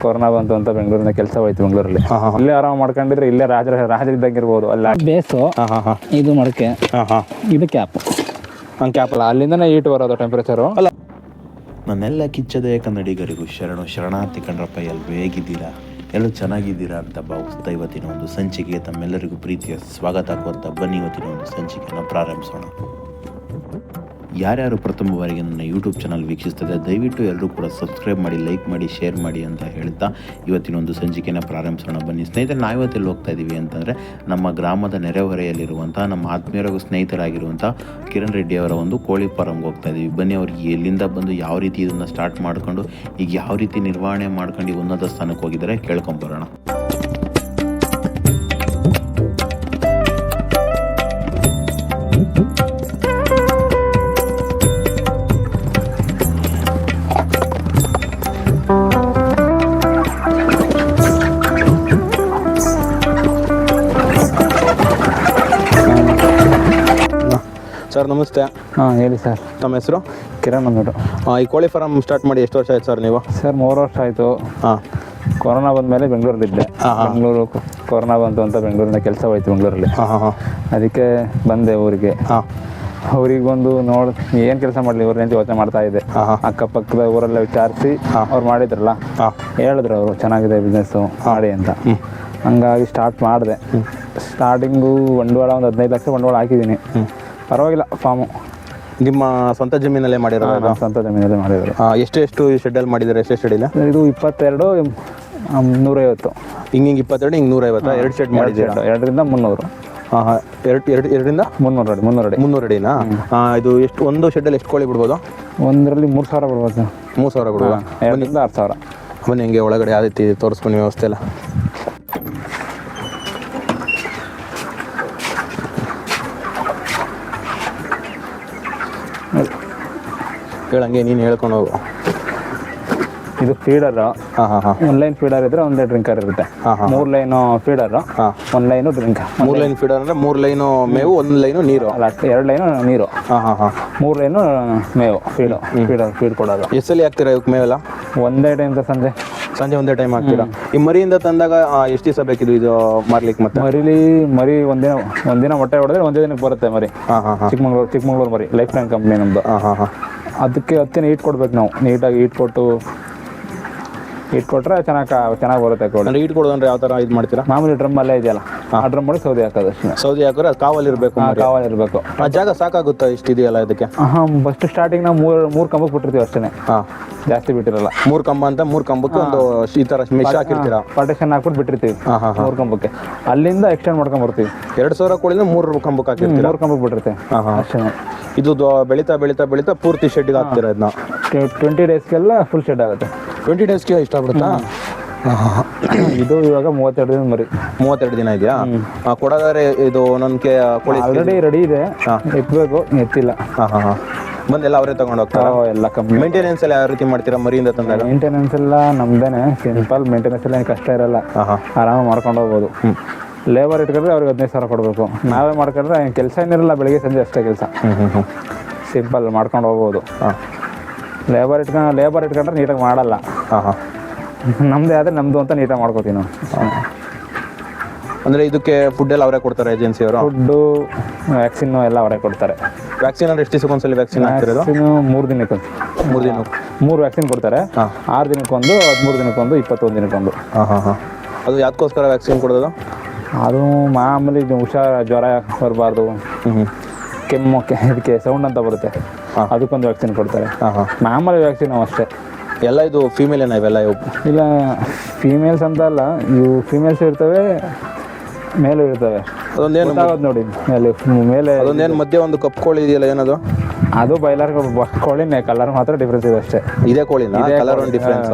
Corona ಬಂತು ಅಂತ ಬೆಂಗಳೂರಿನ ಕೆಲಸ ಹೋಯ್ತು ಬೆಂಗಳೂರಲ್ಲಿ. ಇಲ್ಲೇ ಆರಾಮ್ ಮಾಡ್ಕೊಂಡಿದ್ರೆ ಇಲ್ಲೇ ರಾಜರ ರಾಜರಿದ್ದಂಗಿರ್ಬೋದು ಅಲ್ಲ. ಬೇಸು ಹಾಂ. ಹಾಂ ಹಾಂ ಇದು ಮಡಕೆ. ಹಾಂ ಹಾಂ. ಇದು ಕ್ಯಾಪ್ ಹಂಗೆ ಕ್ಯಾಪ್ ಅಲ್ಲ. ಅಲ್ಲಿಂದನೇ ಈಟ್ ಬರೋದು ಅಲ್ಲ. ನನ್ನೆಲ್ಲ ಕಿಚ್ಚದೆ ಕನ್ನಡಿಗರಿಗೂ ಶರಣು ಶರಣಾರ್ಥಿ ಕಣ್ರಪ್ಪ ಎಲ್ಲರೂ ಹೇಗಿದ್ದೀರಾ ಎಲ್ಲರೂ ಚೆನ್ನಾಗಿದ್ದೀರಾ ಅಂತ ಭಾವಿಸ್ತಾ ಇವತ್ತಿನ ಒಂದು ಸಂಚಿಕೆಗೆ ತಮ್ಮೆಲ್ಲರಿಗೂ ಪ್ರೀತಿಯ ಸ್ವಾಗತ ಕೋರ್ತಾ ಬನ್ನಿ ಇವತ್ತಿನ ಒಂದು ಸಂಚಿಕೆಯನ್ನು ಪ್ರಾರಂಭಿಸೋಣ. ಯಾರ್ಯಾರು ಪ್ರಥಮ ಬಾರಿಗೆ ನನ್ನ ಯೂಟ್ಯೂಬ್ ಚಾನಲ್ ವೀಕ್ಷಿಸ್ತದೆ ದಯವಿಟ್ಟು ಎಲ್ಲರೂ ಕೂಡ ಸಬ್ಸ್ಕ್ರೈಬ್ ಮಾಡಿ, ಲೈಕ್ ಮಾಡಿ, ಶೇರ್ ಮಾಡಿ ಅಂತ ಹೇಳ್ತಾ ಇವತ್ತಿನ ಒಂದು ಸಂಚಿಕೆನ ಪ್ರಾರಂಭಿಸೋಣ. ಬನ್ನಿ ಸ್ನೇಹಿತರೆ, ನಾವಿವತ್ತೆಲ್ಲಿ ಹೋಗ್ತಾ ಇದ್ದೀವಿ ಅಂತಂದರೆ ನಮ್ಮ ಗ್ರಾಮದ ನೆರೆಹೊರೆಯಲ್ಲಿರುವಂಥ ನಮ್ಮ ಆತ್ಮೀಯರಿಗೂ ಸ್ನೇಹಿತರಾಗಿರುವಂಥ ಕಿರಣ್ ರೆಡ್ಡಿ ಅವರ ಒಂದು ಕೋಳಿ ಫಾರಂಗೆ ಹೋಗ್ತಾ ಇದ್ದೀವಿ ಬನ್ನಿ ಅವ್ರಿಗೆ ಎಲ್ಲಿಂದ ಬಂದು ಯಾವ ರೀತಿ ಇದನ್ನು ಸ್ಟಾರ್ಟ್ ಮಾಡ್ಕೊಂಡು, ಈಗ ಯಾವ ರೀತಿ ನಿರ್ವಹಣೆ ಮಾಡ್ಕೊಂಡು ಉನ್ನತ ಸ್ಥಾನಕ್ಕೆ ಹೋಗಿದ್ದಾರೆ ಕೇಳ್ಕೊಂಬರೋಣ ನಮಸ್ತೆ. ಹಾಂ ಹೇಳಿ ಸರ್. ತಮ್ಮ ಹೆಸರು? ಕಿರಣ್ ಅಂದ್ಬಿಟ್ಟು ಈ ಕೋಳಿ ಫಾರಮ್ ಸ್ಟಾರ್ಟ್ ಮಾಡಿ ಎಷ್ಟು ವರ್ಷ ಆಯ್ತು ಸರ್ ನೀವು? ಸರ್ ಮೂರು ವರ್ಷ ಆಯಿತು. ಹಾಂ. ಕೊರೋನಾ ಬಂದಮೇಲೆ ಬೆಂಗಳೂರಲ್ಲಿದ್ದೆ. ಹಾಂ, ಇದ್ದೆ ಬೆಂಗಳೂರು ಕೊರೋನಾ ಬಂತು ಅಂತ ಬೆಂಗಳೂರಿನ ಕೆಲಸ ಹೋಯ್ತು ಬೆಂಗಳೂರಲ್ಲಿ. ಹಾಂ ಹಾಂ ಹಾಂ. ಅದಕ್ಕೆ ಬಂದೆ ಊರಿಗೆ. ಹಾಂ. ಅವ್ರಿಗೆ ಬಂದು ನೋಡ್ ಏನು ಕೆಲಸ ಮಾಡಲಿ ಇವ್ರನ್ನ ಯೋಚನೆ ಮಾಡ್ತಾ ಇದ್ದೆ. ಹಾಂ ಹಾಂ. ಅಕ್ಕಪಕ್ಕದ ಊರೆಲ್ಲ ವಿಚಾರಿಸಿ ಅವ್ರು ಮಾಡಿದ್ರಲ್ಲ? ಹಾಂ. ಹೇಳಿದ್ರು ಅವರು ಚೆನ್ನಾಗಿದೆ ಬಿಸ್ನೆಸ್ಸು ಮಾಡಿ ಅಂತ. ಹಂಗಾಗಿ ಸ್ಟಾರ್ಟ್ ಮಾಡಿದೆ. ಸ್ಟಾರ್ಟಿಂಗು ಬಂಡವಾಳ ಒಂದು ಹದಿನೈದು ಲಕ್ಷ ಬಂಡವಾಳ ಹಾಕಿದ್ದೀನಿ. ಪರವಾಗಿಲ್ಲ ಫಾರ್ಮು ನಿಮ್ಮ ಸ್ವಂತ ಜಮೀನಲ್ಲೇ ಮಾಡಿರೋದು ಸ್ವಂತ ಜಮೀನಲ್ಲೇ ಮಾಡಿದ್ರು ಎಷ್ಟು ಎಷ್ಟು ಶೆಡ್ಡಲ್ಲಿ ಮಾಡಿದ್ದಾರೆ? ಎಷ್ಟು ಶೆಡ್ಡಿಲ್ಲ ಇದು ಇಪ್ಪತ್ತೆರಡು ನೂರೈವತ್ತು. ಹಿಂಗೆ ಹಿಂಗೆ ಇಪ್ಪತ್ತೆರಡು ಹಿಂಗೆ ನೂರೈವತ್ತು? ಎರಡು ಶೆಡ್ ಮಾಡಿದ್ದೀರಾ? ಎರಡು- ಎರಡರಿಂದ ಮುನ್ನೂರು. ಹಾಂ ಹಾಂ ಎರಡು ಎರಡು ಎರಡರಿಂದ? ಮುನ್ನೂರು ಅಡಿ ಮುನ್ನೂರು ಅಡಿ. ಮುನ್ನೂರು ಅಡಿನಾ? ಇದು ಎಷ್ಟು ಒಂದು ಶೆಡ್ಡಲ್ಲಿ ಎಷ್ಟು ಕೋಳಿ ಬಿಡ್ಬೋದು? ಒಂದರಲ್ಲಿ ಮೂರು ಸಾವಿರ ಬಿಡ್ಬೋದು ಮೂರು ಸಾವಿರ ಬಿಡ್ಬೋದು? ಎರಡರಿಂದ ಹತ್ತು ಸಾವಿರ. ಬನ್ನಿ ಹಿಂಗೆ ಒಳಗಡೆ ಯಾವ ರೀತಿ ತೋರಿಸ್ಕೊಂಡು ವ್ಯವಸ್ಥೆ ಎಲ್ಲ. ಹೇಳಂಗೆ ನೀನು ಹೇಳ್ಕೊಂಡು ಹೋಗು. ಇದು ಫೀಡರ್ ಹಾಂ ಹಾಂ ಹಾಂ. ಒಂದು ಲೈನ್ ಫೀಡರ್ ಇದ್ರೆ ಒಂದೇ ಡ್ರಿಂಕರ್ ಇರುತ್ತೆ. ಹಾಂ ಹಾಂ ಮೂರು ಲೈನು ಲೈನ್ ಹಾಂ. ಒನ್ ಲೈನು ಡ್ರಿಂಕ್ ಮೂರು ಲೈನ್ ಫೀಡರ್ ಅಂದರೆ ಮೂರು ಲೈನು ಮೇವು ಒಂದು ಲೈನು ನೀರು. ಅಲ್ಲ ಎರಡು ಲೈನು ನೀರು. ಹಾಂ ಹಾಂ ಹಾಂ. ಮೂರು ಲೈನು ಮೇವು ಫೀಡು ಫೀಡರ್ ಫೀಡ್ ಕೊಡೋದು. ಎಷ್ಟಲ್ಲಿ ಹಾಕ್ತೀರಾ ಇವಕ್ಕೆ ಮೇವೆಲ್ಲ? ಒಂದೇ ಟೈಮ್ ಸಂಜೆ. ಸಂಜೆ ಒಂದೇ ಟೈಮ್ ಹಾಕ್ತೀರಾ? ಈ ಮರಿಯಿಂದ ತಂದಾಗ ಎಷ್ಟು ದಿವಸ ಬೇಕಿದು ಇದು ಮಾರ್ಲಿಕ್ಕೆ ಮತ್ತೆ? ಮರಿಲಿ ಮರಿ ಒಂದಿನ ಒಂದಿನ ಮೊಟ್ಟೆ ಹೊಡೆದ್ರೆ ಒಂದೇ ದಿನಕ್ಕೆ ಬರುತ್ತೆ ಮರಿ. ಹಾಂ ಹಾಂ ಹಾಂ. ಚಿಕ್ಕಮಂಗ್ಳೂರು ಚಿಕ್ಕಮಂಗ್ಳೂರು ಮರಿ ಲೈಫ್ ಟೈಮ್ ಕಂಪ್ನಿ ನಮ್ಮದು ಹಾಂ ಹಾಂ ಹಾಂ. ಅದಕ್ಕೆ ಹತ್ತಿನ ಈಟ್ ಕೊಡ್ಬೇಕು ನಾವು. ನೀಟಾಗಿ ಈಟ್ ಕೊಟ್ಟು ಈಟ್ ಕೊಟ್ಟರೆ ಚೆನ್ನಾಗಿ ಚೆನ್ನಾಗಿ ಬರುತ್ತೆ ಕೋಳಿ. ಅಂದರೆ ಈಟ್ ಕೊಡೋದಂದ್ರೆ ಯಾವ ಥರ ಇದು ಮಾಡ್ತೀರಾ? ಮಾಮೂಲಿ ಡ್ರಮ್ ಅಲ್ಲೇ ಇದೆಯಲ್ಲ ಆ ಡ್ರಮ್ ಮಾಡಿ ಸೌದೆ ಹಾಕೋದು ಅಷ್ಟೇ. ಸೌದಿ ಹಾಕಿದ್ರೆ ಅದು ಕಾವಲಿರಬೇಕು ಮರಿ ಕಾವಲ್ ಇರಬೇಕು. ಆ ಜಾಗ ಸಾಕಾಗುತ್ತಾ ಇಷ್ಟು ಇದೆಯಲ್ಲ ಇದಕ್ಕೆ? ಹಾಂ ಫಸ್ಟ್ ಸ್ಟಾರ್ಟಿಂಗ್ ನಾವು ಮೂರು ಮೂರು ಕಂಬಕ್ಕೆ ಬಿಟ್ಟಿರ್ತೀವಿ ಅಷ್ಟೇ ಹಾಂ. ಜಾಸ್ತಿ ಬಿಟ್ಟಿರಲ್ಲ. ಮೂರು ಕಂಬ ಅಂತ ಮೂರು ಕಂಬಕ್ಕೆ ಒಂದು ಈ ಥರ ಮೆಶ್ ಹಾಕಿರ್ತೀರಾ? ಪಾರ್ಟೇಷನ್ ಹಾಕ್ಬಿಟ್ಟು ಬಿಟ್ಟಿರ್ತೀವಿ ಹಾಂ ಹಾಂ ಹಾಂ. ಮೂರು ಕಂಬಕ್ಕೆ. ಅಲ್ಲಿಂದ ಎಕ್ಸ್ಟೆಂಡ್ ಮಾಡ್ಕೊಂಡ್ ಬರ್ತೀವಿ. ಎರಡು ಸಾವಿರ ಕೋಳಿನ ಮೂರು ಕಂಬಕ್ಕೆ ಹಾಕಿರ್ತೀವಿ ಮೂರು ಕಂಬಕ್ಕೆ ಬಿಟ್ಟಿರ್ತೀವಿ. ಹಾಂ ಹಾಂ. ಅಷ್ಟೇ ಇದು ಬೆಳೀತಾ ಬೆಳೀತಾ ಬೆಳೀತಾ ಪೂರ್ತಿ ಶೆಡ್ಗೆ ಹಾಕ್ತೀರಾ ಇದನ್ನ ಟ್ವೆಂಟಿ ಡೇಸ್ಗೆಲ್ಲ ಫುಲ್ ಶೆಡ್ ಆಗುತ್ತೆ. ಟ್ವೆಂಟಿ ಡೇಸ್ಗೆ ಇಷ್ಟ ಆಗ್ಬಿಡುತ್ತಾ ಇದು ಇವಾಗ ಮೂವತ್ತೆರಡು ದಿನ ಮರಿ. ಮೂವತ್ತೆರಡು ದಿನ ಇದೆಯಾ? ಹಾಂ ಕೊಡೋದಾದ್ರೆ ಇದು ನನಗೆ ಕೋಳಿ ಆಲ್ರೆಡಿ ರೆಡಿ ಇದೆ. ಎತ್ತಬೇಕು ಎತ್ತಿಲ್ಲ ಹಾಂ ಹಾಂ ಹಾಂ. ಬಂದೆಲ್ಲ ಅವರೇ ತಗೊಂಡು ಹೋಗ್ತಾರಾ? ಎಲ್ಲ ಕಂಪ್ನಿ ಮೇಂಟೆನೆನ್ಸ್ ಎಲ್ಲ ಯಾವ ರೀತಿ ಮಾಡ್ತೀರಾ ಮರಿಯಿಂದ ತಂದಾಗ ಮೇಂಟೆನೆನ್ಸ್ ಎಲ್ಲ ನಮ್ದೇನೆ. ಸಿಂಪಲ್ ಮೇಂಟೆನೆನ್ಸ್ ಎಲ್ಲ ಏನು ಕಷ್ಟ ಇರಲ್ಲ. ಆರಾಮಾಗಿ ಮಾಡ್ಕೊಂಡು ಹೋಗ್ಬೋದು. ಲೇಬರ್ ಇಟ್ಕೊಂಡ್ರೆ ಅವ್ರಿಗೆ ಹದಿನೈದು ಸಾವಿರ ಕೊಡಬೇಕು. ನಾವೇ ಮಾಡ್ಕೊಂಡ್ರೆ ಕೆಲಸ ಏನಿರಲ್ಲ ಬೆಳಿಗ್ಗೆ ಸಂಜೆ ಅಷ್ಟೇ ಕೆಲಸ. ಸಿಂಪಲ್ ಮಾಡ್ಕೊಂಡು ಹೋಗ್ಬೋದು. ಹಾಂ. ಲೇಬರ್ ಇಟ್ಕೊಂಡು ಲೇಬರ್ ಇಟ್ಕೊಂಡ್ರೆ ನೀಟಾಗಿ ಮಾಡಲ್ಲ. ಹಾಂ ಹಾಂ. ನಮ್ಮದೇ ಆದರೆ ನಮ್ಮದು ಅಂತ ನೀಟಾಗಿ ಮಾಡ್ಕೋತೀವಿ ನಾವು. ಅಂದರೆ ಇದಕ್ಕೆ ಫುಡ್ ಎಲ್ಲ ಅವರೇ ಕೊಡ್ತಾರೆ ಏಜೆನ್ಸಿಯವರು ಫುಡ್ಡು ವ್ಯಾಕ್ಸಿನ್ ಎಲ್ಲ ಅವರೇ ಕೊಡ್ತಾರೆ. ವ್ಯಾಕ್ಸಿನ್ ಅಂದ್ರೆ ಎಷ್ಟು ದಿವಸಕ್ಕೆ ಒಂದ್ಸಲಿ ವ್ಯಾಕ್ಸಿನ್ ಹಾಕ್ತಿರೋದು? ಇನ್ನು ಮೂರು ದಿನಕ್ಕೆ ಮೂರು ದಿನ. ಮೂರು ವ್ಯಾಕ್ಸಿನ್ ಕೊಡ್ತಾರೆ. ಹಾಂ. ಆರು ದಿನಕ್ಕೊಂದು ಹದಿಮೂರು ದಿನಕ್ಕೊಂದು ಇಪ್ಪತ್ತೊಂದು ದಿನಕ್ಕೊಂದು ಹಾಂ ಹಾಂ ಹಾಂ. ಅದು ಯಾವ್ದಕ್ಕೋಸ್ಕರ ವ್ಯಾಕ್ಸಿನ್ ಕೊಡೋದು? ಅದು ಮಾಮೂಲಿ ಇದು ಹುಷಾರ್ ಜ್ವರ ಬರಬಾರ್ದು. ಕೆಮ್ಮು ಇದಕ್ಕೆ ಸೌಂಡ್ ಅಂತ ಬರುತ್ತೆ. ಅದಕ್ಕೊಂದು ವ್ಯಾಕ್ಸಿನ್ ಕೊಡ್ತಾರೆ. ಮಾಮೂಲಿ ವ್ಯಾಕ್ಸಿನ್ ಅಷ್ಟೇ. ಎಲ್ಲ ಇದು ಫೀಮೇಲ್ ಏನ ಇವೆಲ್ಲ ಇವು? ಇಲ್ಲ ಫೀಮೇಲ್ಸ್ ಅಂತ ಅಲ್ಲ ಇವು ಫೀಮೇಲ್ಸ್ ಇರ್ತವೆ ಮೇಲೂ ಇರ್ತವೆ. ಅದೊಂದೇನು ನೋಡಿ ಅಲ್ಲಿ ಮೇಲೆ ಅದೊಂದೇನು ಮಧ್ಯೆ ಒಂದು ಕಪ್ ಕೋಳಿ ಇದೆಯಲ್ಲ ಏನದು? ಅದು ಬೈಲರ್ ಕೋಳಿನೇ ಕಲರ್ ಮಾತ್ರ ಡಿಫ್ರೆನ್ಸ್ ಇದೆ ಅಷ್ಟೇ. ಇದೇ ಕೋಳಿನ? ಕಲರ್. ಒಂದು ಡಿಫ್ರೆನ್ಸ್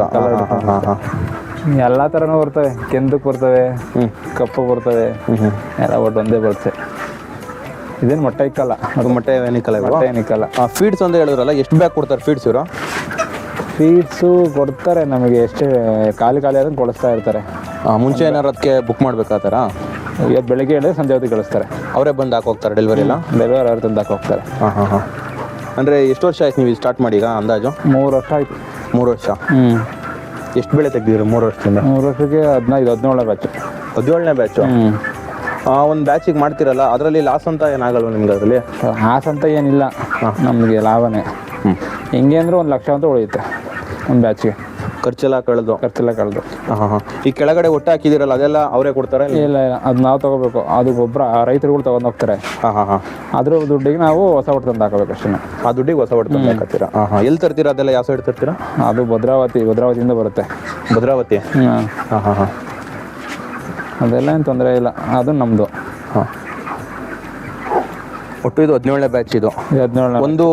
ಎಲ್ಲ ಥರನೂ ಬರ್ತವೆ. ಕೆಂದಕ್ಕೆ ಬರ್ತವೆ ಹ್ಞೂ ಕಪ್ಪು ಬರ್ತವೆ. ಹ್ಞೂ ಹ್ಞೂ ಎಲ್ಲ ಒಟ್ಟು ಒಂದೇ ಬರುತ್ತೆ. ಇದೇನು ಮೊಟ್ಟೆ ಇಕ್ಕಲ್ಲ. ಅದು ಮೊಟ್ಟೆ ಏನಿಕ್ಕಲ್ಲ ಮೊಟ್ಟೆ ಏನಿಕ್ಕಲ್ಲ ಫೀಡ್ಸ್ ಅಂತ ಹೇಳಿದ್ರಲ್ಲ ಎಷ್ಟು ಬ್ಯಾಗ್ ಕೊಡ್ತಾರೆ ಫೀಡ್ಸ್ ಇವರು? ಫೀಡ್ಸು ಕೊಡ್ತಾರೆ ನಮಗೆ ಎಷ್ಟೇ ಖಾಲಿ ಖಾಲಿ ಆದ್ರೆ ಕೊಡಿಸ್ತಾ ಇರ್ತಾರೆ. ಮುಂಚೆ ಏನಾರು ಅದಕ್ಕೆ ಬುಕ್ ಮಾಡ್ಬೇಕಾ ಥರ? ಇವತ್ತು ಬೆಳಿಗ್ಗೆ ಹೇಳಿದ್ರೆ ಸಂಜೆ ಹೊತ್ತಿಗೆ ಕಳಿಸ್ತಾರೆ. ಅವರೇ ಬಂದು ಹಾಕೋಗ್ತಾರೆ ಡೆಲಿವರಿ ಎಲ್ಲ? ಡೆಲಿವರಿ ಅವ್ರು ತಂದು ಹೋಗ್ತಾರೆ. ಹಾಂ ಹಾಂ ಹಾಂ. ಅಂದರೆ ಎಷ್ಟು ವರ್ಷ ಆಯ್ತು ನೀವು ಸ್ಟಾರ್ಟ್ ಮಾಡಿ ಈಗ ಅಂದಾಜು? ಮೂರು ವರ್ಷ ಆಯ್ತು. ಮೂರು ವರ್ಷ. ಹ್ಞೂ ಎಷ್ಟು ಬೆಳೆ ತೆಗ್ದಿದ್ರು ಮೂರು ವರ್ಷದಿಂದ? ಮೂರು ವರ್ಷಕ್ಕೆ ಹದಿನೈದು ಹದಿನೇಳನೇ ಬ್ಯಾಚ್ ಹದಿನೇಳನೇ ಬ್ಯಾಚು ಹ್ಞೂ ಒಂದು ಬ್ಯಾಚಿಗೆ ಮಾಡ್ತಿರಲ್ಲ ಅದರಲ್ಲಿ ಲಾಸ್ ಅಂತ ಏನಾಗಲ್ವ ನಿಮ್ಗೆ ಅದರಲ್ಲಿ? ಲಾಸ್ ಅಂತ ಏನಿಲ್ಲ. ನಮಗೆ ಲಾಭನೇ. ಹೆಂಗೆ ಅಂದ್ರೆ ಒಂದು ಲಕ್ಷ ಅಂತ ಉಳಿಯುತ್ತೆ ಒಂದು ಬ್ಯಾಚ್ಗೆ ಖರ್ಚೆಲ್ಲ ಕಳೆದು. ಖರ್ಚೆಲ್ಲ ಕಳೆದು. ಹಾಂ ಹಾಂ ಈ ಕೆಳಗಡೆ ಒಟ್ಟು ಹಾಕಿದಿರಲ್ಲ ಅದೆಲ್ಲ ಅವರೇ ಕೊಡ್ತಾರೆ ಇಲ್ಲ? ಇಲ್ಲ ಅದು ನಾವು ತಗೋಬೇಕು. ಅದು ಗೊಬ್ಬರ ರೈತರುಗಳು ತಗೊಂಡು ಹೋಗ್ತಾರೆ. ಹಾಂ ಹಾಂ ಹಾಂ. ಅದ್ರ ದುಡ್ಡಿಗೆ ನಾವು ಹೊಸ ಒಟ್ಟು ತಂದು ಹಾಕಬೇಕು ಅಷ್ಟೇ. ಆ ದುಡ್ಡಿಗೆ ಹೊಸ ಹೊಡ್ತು ಹಾಕತ್ತೀರಾ? ಹಾಂ ಹಾಂ. ಎಲ್ಲಿ ತರ್ತೀರಾ? ಅದೆಲ್ಲ ಯಾವ ಸೈಡ್ ತರ್ತೀರಾ? ಅದು ಭದ್ರಾವತಿ ಭದ್ರಾವತಿಯಿಂದ ಬರುತ್ತೆ. ಭದ್ರಾವತಿ? ಹಾಂ. ಹಾಂ ಹಾಂ ಹಾಂ. ಅದೆಲ್ಲ ಏನು ತೊಂದರೆ ಇಲ್ಲ. ಅದು ನಮ್ಮದು ಹಾಂ. ಒಟ್ಟು ಇದು ಹದಿನೇಳನೇ ಬ್ಯಾಚ್ ಇದು. ಹದಿನೇಳು ಒಂದು